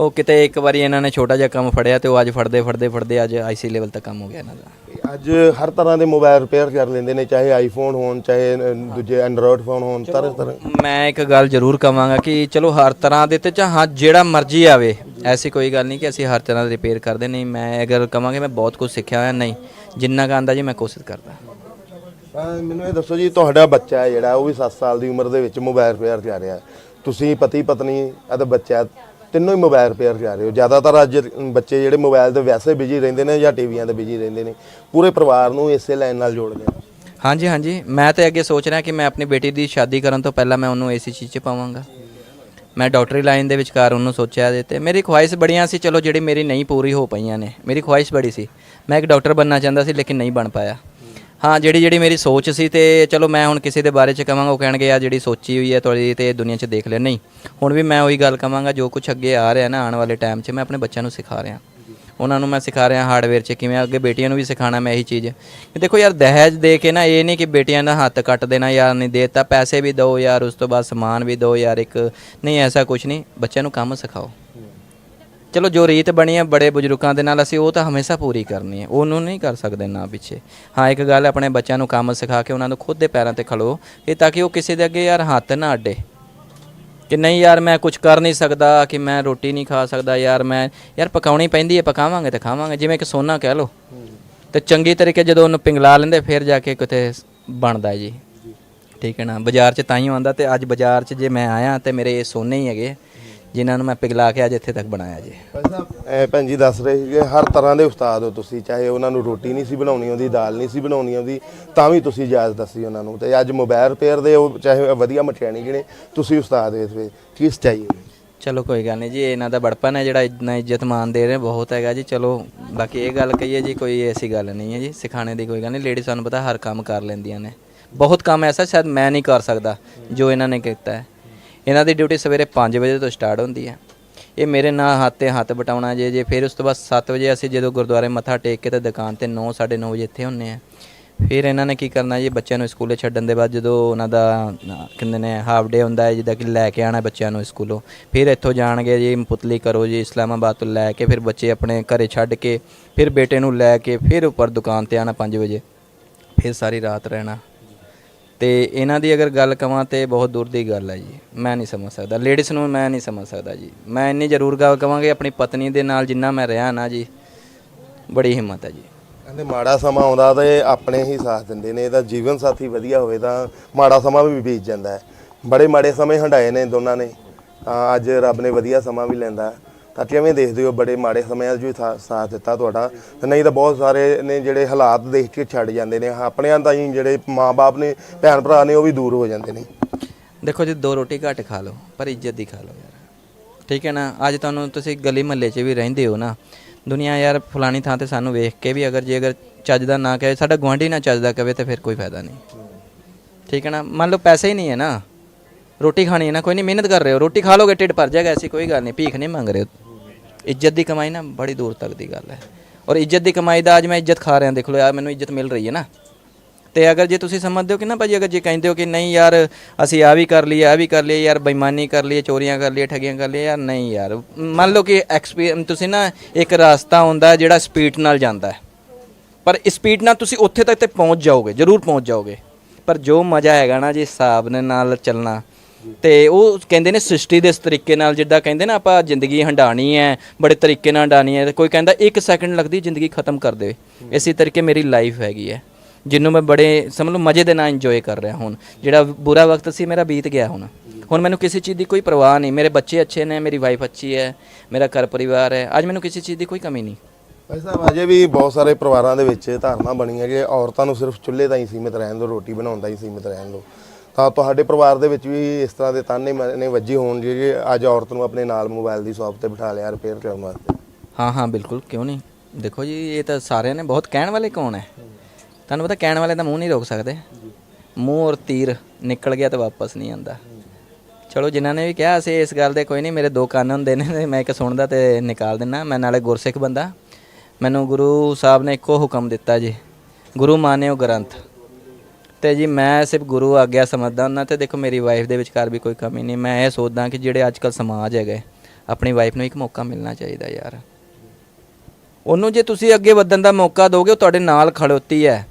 ਉਹ ਕਿਤੇ ਇੱਕ ਵਾਰੀ ਇਹਨਾਂ ਨੇ ਛੋਟਾ ਜਿਹਾ ਕੰਮ ਫੜਿਆ ਤੇ ਉਹ ਅੱਜ ਫੜਦੇ ਫੜਦੇ ਫੜਦੇ ਅੱਜ ਆਈਸੀ ਲੈਵਲ ਤੱਕ ਕੰਮ ਹੋ ਗਿਆ ਇਹਨਾਂ ਦਾ। ਅੱਜ ਹਰ ਤਰ੍ਹਾਂ ਦੇ ਮੋਬਾਈਲ ਰਿਪੇਅਰ ਕਰ ਲੈਂਦੇ ਨੇ ਚਾਹੇ ਆਈਫੋਨ ਹੋਣ ਚਾਹੇ ਅ, ਦੂਜੇ ਐਂਡਰੋਇਡ ਫੋਨ ਹੋਣ ਤਰ੍ਹਾਂ ਤਰ੍ਹਾਂ। ਮੈਂ ਇੱਕ ਗੱਲ ਜ਼ਰੂਰ ਕਵਾਂਗਾ ਕਿ ਚਲੋ ਹਰ ਤਰ੍ਹਾਂ ਦੇ ਤੇ ਚਾਹ ਜਿਹੜਾ ਮਰਜ਼ੀ ਆਵੇ ਐਸੀ ਕੋਈ ਗੱਲ ਨਹੀਂ ਕਿ ਅਸੀਂ ਹਰ ਤਰ੍ਹਾਂ ਦਾ ਰਿਪੇਅਰ ਕਰਦੇ ਨਹੀਂ ਮੈਂ ਅਗਰ ਕਵਾਂਗੇ ਮੈਂ ਬਹੁਤ ਕੁਝ ਸਿੱਖਿਆ ਹੋਇਆ ਨਹੀਂ ਜਿੰਨਾ ਕੁ ਆਂਦਾ ਜੀ ਮੈਂ ਕੋਸ਼ਿਸ਼ ਕਰਦਾ। ਤਾਂ ਮੈਨੂੰ ਇਹ ਦੱਸੋ ਜੀ ਤੁਹਾਡਾ ਬੱਚਾ ਹੈ ਜਿਹੜਾ ਉਹ ਵੀ 7 ਸਾਲ ਦੀ ਉਮਰ ਦੇ ਵਿੱਚ ਮੋਬਾਈਲ ਰਿਪੇਅਰ ਕਰ ਰਿਹਾ। ਤੁਸੀਂ ਪਤੀ ਪਤਨੀ ਅਤੇ ਬੱਚਾ ਤਿੰਨੋਂ ਹੀ ਮੋਬਾਈਲ ਰਿਪੇਅਰ ਕਰ ਰਹੇ ਹੋ। ਜ਼ਿਆਦਾਤਰ ਅੱਜ ਬੱਚੇ ਜਿਹੜੇ ਮੋਬਾਈਲ ਤੇ ਵੈਸੇ ਬਿਜ਼ੀ ਰਹਿੰਦੇ ਨੇ ਜਾਂ ਟੀਵੀਆਂ ਤੇ ਬਿਜ਼ੀ ਰਹਿੰਦੇ ਨੇ, ਪੂਰੇ ਪਰਿਵਾਰ ਨੂੰ ਇਸੇ ਲਾਈਨ ਨਾਲ ਜੋੜਦੇ ਆ। ਹਾਂਜੀ ਹਾਂਜੀ। ਮੈਂ ਤੇ ਅੱਗੇ ਸੋਚ ਰਿਹਾ ਕਿ ਮੈਂ ਆਪਣੀ ਬੇਟੀ ਦੀ ਸ਼ਾਦੀ ਕਰਨ ਤੋਂ ਪਹਿਲਾਂ ਮੈਂ ਉਹਨੂੰ ਇਸੇ ਚੀਜ਼ 'ਚ ਪਾਵਾਂਗਾ। ਮੈਂ ਡਾਕਟਰੀ ਲਾਈਨ ਦੇ ਵਿਚਕਾਰ ਉਹਨੂੰ ਸੋਚਿਆ ਜੇ ਤੇ। ਮੇਰੀ ਖੁਆਇਸ਼ ਬੜੀਆਂ ਸੀ, ਚਲੋ ਜਿਹੜੀ ਮੇਰੀ ਨਹੀਂ ਪੂਰੀ ਹੋ ਪਈਆਂ ਨੇ, ਮੇਰੀ ਖੁਆਇਸ਼ ਬੜੀ ਸੀ। ਮੈਂ ਇੱਕ ਡਾਕਟਰ ਬਣਨਾ ਚਾਹੁੰਦਾ ਸੀ, ਲੇਕਿਨ ਨਹੀਂ ਬਣ ਪਾਇਆ। ਹਾਂ, ਜਿਹੜੀ ਜਿਹੜੀ ਮੇਰੀ ਸੋਚ ਸੀ ਤੇ ਚਲੋ ਮੈਂ ਹੁਣ ਕਿਸੇ ਦੇ ਬਾਰੇ ਚ ਕਵਾਂਗਾ, ਉਹ ਕਹਿਣਗੇ ਆ ਜਿਹੜੀ ਸੋਚੀ ਹੋਈ ਹੈ ਤੁਹਾਡੀ ਤੇ ਦੁਨੀਆ 'ਚ ਦੇਖ ਲਿਆ। ਨਹੀਂ, ਹੁਣ ਵੀ ਮੈਂ ਉਹੀ ਗੱਲ ਕਵਾਂਗਾ, ਜੋ ਕੁਝ ਅੱਗੇ ਆ ਰਿਹਾ ਨਾ ਆਉਣ ਵਾਲੇ ਟਾਈਮ 'ਚ, ਮੈਂ ਆਪਣੇ ਬੱਚਿਆਂ ਨੂੰ ਸਿਖਾ ਰਿਹਾ। ਉਹਨਾਂ ਨੂੰ ਮੈਂ ਸਿਖਾ ਰਿਹਾ ਹਾਰਡਵੇਅਰ 'ਚ, ਕਿਵੇਂ ਅੱਗੇ ਬੇਟੀਆਂ ਨੂੰ ਵੀ ਸਿਖਾਣਾ ਮੈਂ ਇਹੀ ਚੀਜ਼। ਕਿ ਦੇਖੋ ਯਾਰ, ਦਹੇਜ ਦੇ ਕੇ ਨਾ, ਇਹ ਨਹੀਂ ਕਿ ਬੇਟੀਆਂ ਦਾ ਹੱਥ ਕੱਟ ਦੇਣਾ, ਯਾਰ ਨਹੀਂ ਦੇਤਾ, ਪੈਸੇ ਵੀ ਦਿਓ ਯਾਰ, ਉਸ ਤੋਂ ਬਾਅਦ ਸਮਾਨ ਵੀ ਦਿਓ ਯਾਰ ਇੱਕ। ਨਹੀਂ, ਐਸਾ ਕੁਝ ਨਹੀਂ, ਬੱਚਿਆਂ ਨੂੰ ਕੰਮ ਸਿਖਾਓ। ਚਲੋ ਜੋ ਰੀਤ ਬਣੀ ਹੈ ਬੜੇ ਬਜ਼ੁਰਗਾਂ ਦੇ ਨਾਲ, ਅਸੀਂ ਉਹ ਤਾਂ ਹਮੇਸ਼ਾ ਪੂਰੀ ਕਰਨੀ ਹੈ ਉਹਨੂੰ ਨਹੀਂ ਕਰ ਸਕਦੇ ਨਾ ਪਿੱਛੇ। ਹਾਂ, ਇੱਕ ਗੱਲ ਆਪਣੇ ਬੱਚਿਆਂ ਨੂੰ ਕੰਮ ਸਿਖਾ ਕੇ ਉਹਨਾਂ ਨੂੰ ਖੁਦ ਦੇ ਪੈਰਾਂ ਤੇ ਖਲੋ ਇਹ ਤਾਂ ਕਿ ਉਹ ਕਿਸੇ ਦੇ ਅੱਗੇ ਯਾਰ ਹੱਥ ਨਾ ਅੱਡੇ। ਕਿ ਨਹੀਂ ਯਾਰ, ਮੈਂ ਕੁਝ ਕਰ ਨਹੀਂ ਸਕਦਾ, ਕਿ ਮੈਂ ਰੋਟੀ ਨਹੀਂ ਖਾ ਸਕਦਾ, ਯਾਰ ਮੈਂ, ਯਾਰ ਪਕਾਉਣੀ ਪੈਂਦੀ ਹੈ ਪਕਾਵਾਂਗੇ ਤੇ ਖਾਵਾਂਗੇ, ਜਿਵੇਂ ਕਿ ਸੋਨਾ ਕਹਿ ਲਓ। ਤੇ ਚੰਗੀ ਤਰੀਕੇ ਜਦੋਂ ਉਹਨੂੰ ਪਿੰਗਲਾ ਲੈਂਦੇ, ਫਿਰ ਜਾ ਕੇ ਕਿਤੇ ਬਣਦਾ ਜੀ। ਠੀਕ ਹੈ ਨਾ, ਬਾਜ਼ਾਰ 'ਚ ਤਾਂ ਹੀ ਆਉਂਦਾ ਤੇ ਅੱਜ ਬਾਜ਼ਾਰ 'ਚ ਜੇ ਮੈਂ ਆਇਆ ਤੇ ਮੇਰੇ ਇਹ ਸੋਨੇ ਹੀ ਹੈਗੇ ਜਿਨ੍ਹਾਂ ਨੂੰ ਮੈਂ ਪਿਘਲਾ ਕੇ ਅੱਜ ਇੱਥੇ ਤੱਕ ਬਣਾਇਆ ਜੀ। ਭਾਈ ਸਾਹਿਬ ਐ ਭੈਣ ਜੀ ਦੱਸ ਰਹੇ ਸੀਗੇ ਹਰ ਤਰ੍ਹਾਂ ਦੇ ਉਸਤਾਦ ਹੋ ਤੁਸੀਂ ਚਾਹੇ ਉਹਨਾਂ ਨੂੰ ਰੋਟੀ ਨਹੀਂ ਸੀ ਬਣਾਉਣੀ ਆਉਂਦੀ ਦਾਲ ਨਹੀਂ ਸੀ ਬਣਾਉਣੀ ਆਉਂਦੀ ਤਾਂ ਵੀ ਤੁਸੀਂ ਇਜਾਜ਼ਤ ਦੱਸੀ ਉਹਨਾਂ ਨੂੰ। ਤੇ ਅੱਜ ਮੋਬਾਈਲ ਰਿਪੇਅਰ ਦੇ ਉਹ ਚਾਹੇ ਵਧੀਆ ਮਠਿਆਣੀ ਜਿਹੜੇ ਤੁਸੀਂ ਉਸਤਾਦ ਇਸ ਵੇ ਕੀ ਚਾਹੀਏ ਚਲੋ ਕੋਈ ਗੱਲ ਨਹੀਂ ਜੀ ਇਹਨਾਂ ਦਾ ਬੜਪਨ ਹੈ ਜਿਹੜਾ ਇੰਨਾ ਇੱਜ਼ਤ ਮਾਨ ਦੇ ਰਹੇ ਬਹੁਤ ਹੈਗਾ ਜੀ। ਚਲੋ ਬਾਕੀ ਇਹ ਗੱਲ ਕਹੀਏ ਜੀ ਕੋਈ ਐਸੀ ਗੱਲ ਨਹੀਂ ਹੈ ਜੀ ਸਿਖਾਣੇ ਦੀ ਕੋਈ ਗੱਲ ਨਹੀਂ। ਲੇਡੀ ਸਾਨੂੰ ਪਤਾ ਹਰ ਕੰਮ ਕਰ ਲੈਂਦੀਆਂ ਨੇ। ਬਹੁਤ ਕੰਮ ਐਸਾ ਸ਼ਾਇਦ ਮੈਂ ਨਹੀਂ ਕਰ ਸਕਦਾ ਜੋ ਇਹਨਾਂ ਨੇ ਕੀਤਾ ਹੈ। ਇਹਨਾਂ ਦੀ ਡਿਊਟੀ ਸਵੇਰੇ 5 ਵਜੇ ਤੋਂ ਸਟਾਰਟ ਹੁੰਦੀ ਹੈ। ਇਹ ਮੇਰੇ ਨਾਲ ਹੱਥ ਤੇ ਹੱਥ ਬਟਾਉਣਾ ਜੇ ਜੇ ਫਿਰ ਉਸ ਤੋਂ ਬਾਅਦ 7 ਵਜੇ ਅਸੀਂ ਜਦੋਂ ਗੁਰਦੁਆਰੇ ਮੱਥਾ ਟੇਕ ਕੇ ਤੇ ਦੁਕਾਨ ਤੇ 9 9:30 ਵਜੇ ਇੱਥੇ ਹੁੰਨੇ ਆ ਫਿਰ ਇਹਨਾਂ ਨੇ ਕੀ ਕਰਨਾ ਜੀ, ਬੱਚਿਆਂ ਨੂੰ ਸਕੂਲੇ ਛੱਡਣ ਦੇ ਬਾਅਦ ਜਦੋਂ ਉਹਨਾਂ ਦਾ ਕਹਿੰਦੇ ਨੇ ਹਾਫ ਡੇ ਹੁੰਦਾ ਹੈ, ਜਿੱਦਾਂ ਕਿ ਲੈ ਕੇ ਆਣਾ ਬੱਚਿਆਂ ਨੂੰ ਸਕੂਲੋਂ। ਫਿਰ ਇੱਥੋਂ ਜਾਣਗੇ ਜੀ, ਪੁਤਲੀ ਕਰੋ ਜੀ, ਇਸਲਾਮਾਬਾਦ ਤੋਂ ਲੈ ਕੇ ਫਿਰ ਬੱਚੇ ਆਪਣੇ ਘਰੇ ਛੱਡ ਕੇ, ਫਿਰ ਬੇਟੇ ਨੂੰ ਲੈ ਕੇ ਫਿਰ ਉੱਪਰ ਦੁਕਾਨ ਤੇ ਆਣਾ 5 ਵਜੇ। ਫਿਰ ਸਾਰੀ ਰਾਤ ਰਹਿਣਾ। ਤੇ ਇਹਨਾਂ ਦੀ ਅਗਰ ਗੱਲ ਕਵਾਂ ਤੇ ਬਹੁਤ ਦੂਰ ਦੀ ਗੱਲ ਹੈ ਜੀ। ਮੈਂ ਨਹੀਂ ਸਮਝ ਸਕਦਾ। ਲੇਡੀਜ਼ ਨੂੰ ਮੈਂ ਨਹੀਂ ਸਮਝ ਸਕਦਾ ਜੀ। ਮੈਂ ਇੰਨੀ ਜ਼ਰੂਰ ਗੱਲ ਕਵਾਂਗੇ, ਆਪਣੀ ਪਤਨੀ ਦੇ ਨਾਲ ਜਿੰਨਾ ਮੈਂ ਰਿਹਾ ਨਾ ਜੀ, ਬੜੀ ਹਿੰਮਤ ਹੈ ਜੀ। ਕਹਿੰਦੇ ਮਾੜਾ ਸਮਾਂ ਆਉਂਦਾ ਤੇ ਆਪਣੇ ਹੀ ਸਾਥ ਦਿੰਦੇ ਨੇ, ਇਹਦਾ ਜੀਵਨ ਸਾਥੀ ਵਧੀਆ ਹੋਵੇ ਤਾਂ ਮਾੜਾ ਸਮਾਂ ਵੀ ਬੀਤ ਜਾਂਦਾ ਹੈ। ਬੜੇ ਮਾੜੇ ਸਮੇਂ ਹੰਡਾਏ ਨੇ ਦੋਨਾਂ ਨੇ, ਤਾਂ ਅੱਜ ਰੱਬ ਨੇ ਵਧੀਆ ਸਮਾਂ ਵੀ ਲੈਂਦਾ ਤਾਂ ਕਿਵੇਂ ਦੇਖਦੇ ਹੋ ਬੜੇ ਮਾੜੇ ਸਮਿਆਂ 'ਚ ਵੀ ਸਾ- ਸਾਥ ਦਿੱਤਾ ਤੁਹਾਡਾ। ਤੇ ਨਹੀਂ ਤਾਂ ਬਹੁਤ ਸਾਰੇ ਨੇ ਜਿਹੜੇ ਹਾਲਾਤ ਦੇਖ ਕੇ ਛੱਡ ਜਾਂਦੇ ਨੇ। ਆਪਣਿਆਂ ਤਾਂ ਹੀ ਜਿਹੜੇ ਮਾਪੇ ਨੇ ਭੈਣ ਭਰਾ ਨੇ, ਉਹ ਵੀ ਦੂਰ ਹੋ ਜਾਂਦੇ ਨੇ। ਦੇਖੋ ਜੀ, ਦੋ ਰੋਟੀ ਘੱਟ ਖਾ ਲਓ, ਪਰ ਇੱਜ਼ਤ ਦੀ ਖਾ ਲਓ ਯਾਰ। ਠੀਕ ਹੈ ਨਾ? ਅੱਜ ਤੁਹਾਨੂੰ ਤੁਸੀਂ ਗਲੀ ਮਹੱਲੇ 'ਚ ਵੀ ਰਹਿੰਦੇ ਹੋ ਨਾ। ਦੁਨੀਆ ਯਾਰ ਫਲਾਣੀ ਥਾਂ ਤੇ ਸਾਨੂੰ ਵੇਖ ਕੇ ਵੀ ਅਗਰ ਜੇ ਅਗਰ ਚੱਜ ਦਾ ਨਾ ਕਹੇ, ਸਾਡਾ ਗੁਆਂਢੀ ਨਾ ਚੱਜ ਦਾ ਕਵੇ ਤਾਂ ਫਿਰ ਕੋਈ ਫਾਇਦਾ ਨਹੀਂ। ਠੀਕ ਹੈ ਨਾ? ਮੰਨ ਲਓ ਪੈਸੇ ਹੀ ਨਹੀਂ ਹੈ ਨਾ। ਰੋਟੀ ਖਾਣੀ ਹੈ ਨਾ, ਕੋਈ ਨਹੀਂ, ਮਿਹਨਤ ਕਰ ਰਹੇ ਹੋ। ਰੋਟੀ ਖਾ ਲੋਗੇ, ਢਿੱਡ ਭਰ ਜਾਏਗਾ, ਐਸੀ ਕੋਈ ਗੱਲ ਨਹੀਂ। ਭੀਖ ਨਹੀਂ ਮੰਗ ਰਹੇ ਹੋ। ਇੱਜ਼ਤ ਦੀ ਕਮਾਈ ਨਾ ਬੜੀ ਦੂਰ ਤੱਕ ਦੀ ਗੱਲ ਹੈ। ਔਰ ਇੱਜ਼ਤ ਦੀ ਕਮਾਈ ਦਾ ਅੱਜ ਮੈਂ ਇੱਜ਼ਤ ਖਾ ਰਿਹਾ, ਦੇਖ ਲਓ ਯਾਰ ਮੈਨੂੰ ਇੱਜ਼ਤ ਮਿਲ ਰਹੀ ਹੈ ਨਾ। ਤੇ ਅਗਰ ਜੇ ਤੁਸੀਂ ਸਮਝਦੇ ਹੋ ਕਿ ਨਾ ਭਾਜੀ, ਅਗਰ ਜੇ ਕਹਿੰਦੇ ਹੋ ਕਿ ਨਹੀਂ ਯਾਰ, ਅਸੀਂ ਆ ਵੀ ਕਰ ਲਈਏ ਆ ਵੀ ਕਰ ਲਈਏ, ਯਾਰ ਬੇਈਮਾਨੀ ਕਰ ਲਈਏ, ਚੋਰੀਆਂ ਕਰ ਲਈਏ, ਠੱਗੀਆਂ ਕਰ ਲਈਏ, ਯਾਰ ਨਹੀਂ ਯਾਰ। ਮੰਨ ਲਓ ਕਿ ਐਕਸਪੀਰੀਅੰਸ ਤੁਸੀਂ ਨਾ ਇੱਕ ਰਸਤਾ ਹੁੰਦਾ ਜਿਹੜਾ ਸਪੀਡ ਨਾਲ ਜਾਂਦਾ ਹੈ। ਪਰ ਸਪੀਡ ਨਾਲ ਤੁਸੀਂ ਉੱਥੇ ਤੱਕ ਤੇ ਪਹੁੰਚ ਜਾਓਗੇ, ਜ਼ਰੂਰ ਪਹੁੰਚ ਜਾਓਗੇ। ਪਰ ਜੋ ਮਜ਼ਾ ਹੈਗਾ ਨਾ ਜੀ, ਹਿਸਾਬ ਨਾਲ ਚੱਲਣਾ ਤੇ ਉਹ ਕਹਿੰਦੇ ਨੇ ਸ੍ਰਿਸ਼ਟੀ ਦੇ ਇਸ ਤਰੀਕੇ ਨਾਲ, ਜਿੱਦਾਂ ਕਹਿੰਦੇ ਨਾ ਆਪਾਂ ਜ਼ਿੰਦਗੀ ਹੰਡਾਣੀ ਹੈ, ਬੜੇ ਤਰੀਕੇ ਨਾਲ ਹੰਡਾਣੀ ਹੈ, ਤੇ ਕੋਈ ਕਹਿੰਦਾ 1 ਸੈਕਿੰਡ ਲੱਗਦੀ ਜ਼ਿੰਦਗੀ ਖਤਮ ਕਰ ਦੇਵੇ। ਇਸੇ ਤਰੀਕੇ ਮੇਰੀ ਲਾਈਫ ਹੈਗੀ ਹੈ, ਜਿਹਨੂੰ ਮੈਂ ਬੜੇ ਸਮਝ ਲਓ ਮਜ਼ੇ ਦੇ ਨਾਲ ਇੰਜੋਏ ਕਰ ਰਿਹਾ ਹੁਣ। ਜਿਹੜਾ ਬੁਰਾ ਵਕਤ ਸੀ, ਮੇਰਾ ਬੀਤ ਗਿਆ ਹੁਣ। ਹੁਣ ਮੈਨੂੰ ਕਿਸੇ ਚੀਜ਼ ਦੀ ਕੋਈ ਪਰਵਾਹ ਨਹੀਂ, ਮੇਰੇ ਬੱਚੇ ਅੱਛੇ ਨੇ, ਮੇਰੀ ਵਾਈਫ ਅੱਛੀ ਹੈ, ਮੇਰਾ ਘਰ ਪਰਿਵਾਰ ਹੈ, ਅੱਜ ਮੈਨੂੰ ਕਿਸੇ ਚੀਜ਼ ਦੀ ਕੋਈ ਕਮੀ ਨਹੀਂ। ਭਾਈ ਸਾਹਿਬ, ਅਜੇ ਵੀ ਬਹੁਤ ਸਾਰੇ ਪਰਿਵਾਰਾਂ ਦੇ ਵਿੱਚ ਧਾਰਨਾ ਬਣੀ ਹੈ ਕਿ ਔਰਤਾਂ ਨੂੰ ਸਿਰਫ ਚੁੱਲ੍ਹੇ ਦਾ ਹੀ ਸੀਮਿਤ ਰਹਿਣ ਦਿਓ, ਰੋਟੀ ਬਣਾਉਣ ਦਾ ਹੀ ਸੀਮਿਤ ਰਹਿਣ ਦਿਓ। ਤਾਂ ਤੁਹਾਡੇ ਪਰਿਵਾਰ ਦੇ ਵਿੱਚ ਵੀ ਇਸ ਤਰ੍ਹਾਂ ਦੇ ਤਾਨੇ ਨੇ, ਵੱਜੀ ਹੋਣ ਜਿਹੜੇ ਅੱਜ ਔਰਤ ਨੂੰ ਆਪਣੇ ਨਾਲ ਮੋਬਾਈਲ ਦੀ ਸ਼ਾਪ ਤੇ ਬਿਠਾ ਲਿਆ ਰਿਪੇਅਰ ਕਰਨ ਵਾਸਤੇ? ਹਾਂ ਹਾਂ, ਬਿਲਕੁਲ, ਕਿਉਂ ਨਹੀਂ? ਦੇਖੋ ਜੀ, ਇਹ ਤਾਂ ਸਾਰਿਆਂ ਨੇ ਬਹੁਤ ਕਹਿਣ ਵਾਲੇ ਕੌਣ ਹੈ? ਤੁਹਾਨੂੰ ਪਤਾ ਕਹਿਣ ਵਾਲੇ ਤਾਂ ਮੂੰਹ ਨਹੀਂ ਰੋਕ ਸਕਦੇ। ਮੂੰਹ ਔਰ ਤੀਰ ਨਿਕਲ ਗਿਆ ਤਾਂ ਵਾਪਸ ਨਹੀਂ ਆਉਂਦਾ। ਚਲੋ, ਜਿਨ੍ਹਾਂ ਨੇ ਵੀ ਕਿਹਾ, ਅਸੀਂ ਇਸ ਗੱਲ ਦੇ ਕੋਈ ਨਹੀਂ, ਮੇਰੇ ਦੋ ਕੰਨ ਹੁੰਦੇ ਨੇ ਮੈਂ ਇੱਕ ਸੁਣਦਾ ਤੇ ਨਿਕਾਲ ਦਿੰਦਾ। ਮੈਂ ਨਾਲੇ ਗੁਰਸਿੱਖ ਬੰਦਾ। ਮੈਨੂੰ ਗੁਰੂ ਸਾਹਿਬ ਨੇ ਇੱਕੋ ਹੁਕਮ ਦਿੱਤਾ ਜੀ। ਗੁਰੂ ਮਾਨਿਓ ਗ੍ਰੰਥ। ਤੇ ਜੀ ਮੈਂ ਸਿਰਫ ਗੁਰੂ ਆਗਿਆ ਸਮਝਦਾ ਉਹਨਾਂ ਤੇ ਦੇਖੋ ਮੇਰੀ ਵਾਈਫ ਦੇ ਵਿਚਕਾਰ ਵੀ ਕੋਈ ਕਮੀ ਨਹੀਂ। ਮੈਂ ਇਹ ਸੋਚਦਾ ਕਿ ਜਿਹੜੇ ਅੱਜ ਕੱਲ ਸਮਾਜ ਹੈਗੇ ਆਪਣੀ ਵਾਈਫ ਨੂੰ ਇੱਕ ਮੌਕਾ ਮਿਲਣਾ ਚਾਹੀਦਾ ਯਾਰ। ਉਹਨੂੰ ਜੇ ਤੁਸੀਂ ਅੱਗੇ ਵਧਣ ਦਾ ਮੌਕਾ ਦੋਗੇ, ਉਹ ਤੁਹਾਡੇ ਨਾਲ ਖੜੋਤੀ ਹੈ।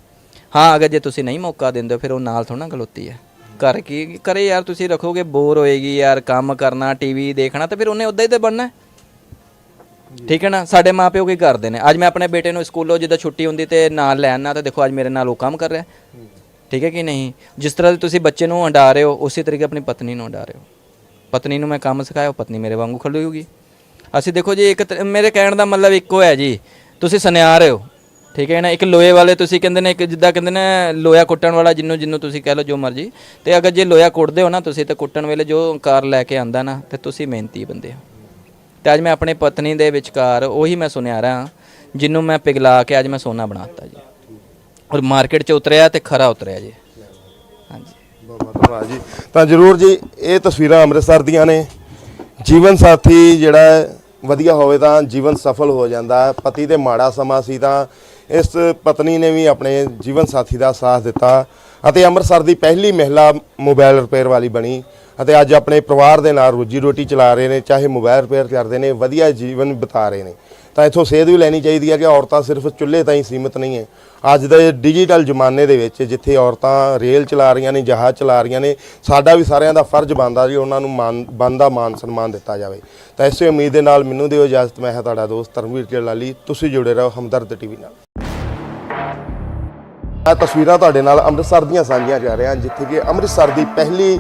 ਹਾਂ, ਅਗਰ ਜੇ ਤੁਸੀਂ ਨਹੀਂ ਮੌਕਾ ਦਿੰਦੇ ਹੋ, ਫਿਰ ਉਹ ਨਾਲ ਥੋੜਾ ਖਲੋਤੀ ਹੈ। ਕਰ ਕੀ ਕਰੇ ਯਾਰ, ਤੁਸੀਂ ਰੱਖੋਗੇ ਬੋਰ ਹੋਏਗੀ ਯਾਰ, ਕੰਮ ਕਰਨਾ ਟੀਵੀ ਦੇਖਣਾ, ਤੇ ਫਿਰ ਉਹਨੇ ਉਦਾਂ ਹੀ ਤੇ ਬਣਨਾ ਹੈ। ਠੀਕ ਹੈ ਨਾ? ਸਾਡੇ ਮਾਪਿਓ ਕੀ ਕਰਦੇ ਨੇ? ਅੱਜ ਮੈਂ ਆਪਣੇ ਬੇਟੇ ਨੂੰ ਸਕੂਲੋਂ ਜਿੱਦਾਂ ਛੁੱਟੀ ਹੁੰਦੀ ਤੇ ਨਾਲ ਲੈਣ ਨਾ ਤਾਂ ਦੇਖੋ ਅੱਜ ਮੇਰੇ ਨਾਲ ਉਹ ਕੰਮ ਕਰ ਰਿਹਾ ਠੀਕ ਹੈ ਕਿ ਨਹੀਂ? ਜਿਸ ਤਰ੍ਹਾਂ ਤੁਸੀਂ ਬੱਚੇ ਨੂੰ ਹੰਡਾ ਰਹੇ ਹੋ, ਉਸੇ ਤਰੀਕੇ ਆਪਣੀ ਪਤਨੀ ਨੂੰ ਹੰਡਾ ਰਹੇ ਹੋ। ਪਤਨੀ ਨੂੰ ਮੈਂ ਕੰਮ ਸਿਖਾਇਆ ਪਤਨੀ ਮੇਰੇ ਵਾਂਗੂ ਖੜੀ ਹੋਊਗੀ। ਅਸੀਂ ਦੇਖੋ ਜੀ, ਇੱਕ ਮੇਰੇ ਕਹਿਣ ਦਾ ਮਤਲਬ ਇੱਕੋ ਹੈ ਜੀ, ਤੁਸੀਂ ਸੁਨਿਆ ਰਹੇ ਹੋ। ਠੀਕ ਹੈ ਨਾ, ਇੱਕ ਲੋਹੇ ਵਾਲੇ ਤੁਸੀਂ ਕਹਿੰਦੇ ਨੇ, ਇੱਕ ਜਿੱਦਾਂ ਕਹਿੰਦੇ ਨੇ, ਲੋਹਾ ਕੁੱਟਣ ਵਾਲਾ ਜਿੰਨੂੰ ਜਿੰਨੂੰ ਤੁਸੀਂ ਕਹਿ ਲਓ, ਜੋ ਮਰਜ਼ੀ। ਤੇ ਅਗਰ ਜੇ ਲੋਹਾ ਕੁੱਟਦੇ ਹੋ ਨਾ ਤੁਸੀਂ, ਤਾਂ ਕੁੱਟਣ ਵੇਲੇ ਜੋ ਕਾਰ ਲੈ ਕੇ ਆਂਦਾ ਨਾ, ਤੇ ਤੁਸੀਂ ਮਿਹਨਤੀ ਬੰਦੇ ਹੋ। ਤੇ ਅੱਜ ਮੈਂ ਆਪਣੇ ਪਤਨੀ ਦੇ ਵਿਚਕਾਰ ਉਹੀ ਮੈਂ ਸੁਨਿਆ ਰਹਾ ਜਿਹਨੂੰ ਮੈਂ ਪਿਘਲਾ ਕੇ ਅੱਜ ਮੈਂ ਸੋਨਾ ਬਣਾਤਾ ਜੀ। ਔਰ ਮਾਰਕੀਟ 'ਚ ਉਤਰਿਆ ਤੇ ਖਰਾ ਉਤਰਿਆ ਜੀ। ਹਾਂਜੀ। ਬਹੁਤ ਬਹੁਤ ਧੰਨਵਾਦ ਜੀ। ਤਾਂ ਜਰੂਰ ਜੀ, ਇਹ ਤਸਵੀਰਾਂ ਅੰਮ੍ਰਿਤਸਰ ਦੀਆਂ ਨੇ। ਜੀਵਨ ਸਾਥੀ ਜਿਹੜਾ ਵਧੀਆ ਹੋਵੇ ਤਾਂ ਜੀਵਨ ਸਫਲ ਹੋ ਜਾਂਦਾ ਪਤੀ ਤੇ ਮਾੜਾ ਸਮਾਂ ਸੀ ਤਾਂ ਇਸ ਪਤਨੀ ਨੇ ਵੀ ਆਪਣੇ ਜੀਵਨ ਸਾਥੀ ਦਾ ਸਾਥ ਦਿੱਤਾ। ਅਤੇ ਅੰਮ੍ਰਿਤਸਰ ਦੀ ਪਹਿਲੀ ਮਹਿਲਾ ਮੋਬਾਈਲ ਰਿਪੇਅਰ ਵਾਲੀ ਬਣੀ। ਅਤੇ ਅੱਜ ਆਪਣੇ ਪਰਿਵਾਰ ਦੇ ਨਾਲ ਰੋਜੀ ਰੋਟੀ ਚਲਾ ਰਹੇ ਨੇ, ਚਾਹੇ ਮੋਬਾਈਲ ਰਿਪੇਅਰ ਕਰਦੇ ਨੇ, ਵਧੀਆ ਜੀਵਨ ਬਿਤਾ ਰਹੇ ਨੇ। ਤਾਂ ਇਥੋਂ ਸੇਧ ਵੀ ਲੈਣੀ ਚਾਹੀਦੀ ਹੈ ਕਿ ਔਰਤਾਂ ਸਿਰਫ ਚੁੱਲ੍ਹੇ ਤਾਂ ਹੀ ਸੀਮਿਤ ਨਹੀਂ ਹੈ ਅੱਜ ਦੇ ਡਿਜੀਟਲ ਜ਼ਮਾਨੇ ਦੇ ਵਿੱਚ ਜਿੱਥੇ ਔਰਤਾਂ ਰੇਲ ਚਲਾ ਰਹੀਆਂ ਨੇ, ਜਹਾਜ਼ ਚਲਾ ਰਹੀਆਂ ਨੇ, ਸਾਡਾ ਵੀ ਸਾਰਿਆਂ ਦਾ ਫਰਜ਼ ਬਣਦਾ ਜੀ ਉਹਨਾਂ ਨੂੰ ਮਾਨ ਬਣਦਾ ਮਾਨ ਸਨਮਾਨ ਦਿੱਤਾ ਜਾਵੇ। ਤਾਂ ਇਸੇ ਉਮੀਦ ਦੇ ਨਾਲ ਮੈਨੂੰ ਦਿਓ ਇਜਾਜ਼ਤ, ਮੈਂ ਹਾਂ ਤੁਹਾਡਾ ਦੋਸਤ ਧਰਮਵੀਰ ਜਲਾਲੀ ਤੁਸੀਂ ਜੁੜੇ ਰਹੋ ਹਮਦਰਦ ਟੀਵੀ ਨਾਲ। ਆ ਤਸਵੀਰਾਂ ਤੁਹਾਡੇ ਨਾਲ ਅੰਮ੍ਰਿਤਸਰ ਦੀਆਂ ਸਾਂਝੀਆਂ ਜਾ ਰਿਹਾ, ਜਿੱਥੇ ਕਿ ਅੰਮ੍ਰਿਤਸਰ ਦੀ ਪਹਿਲੀ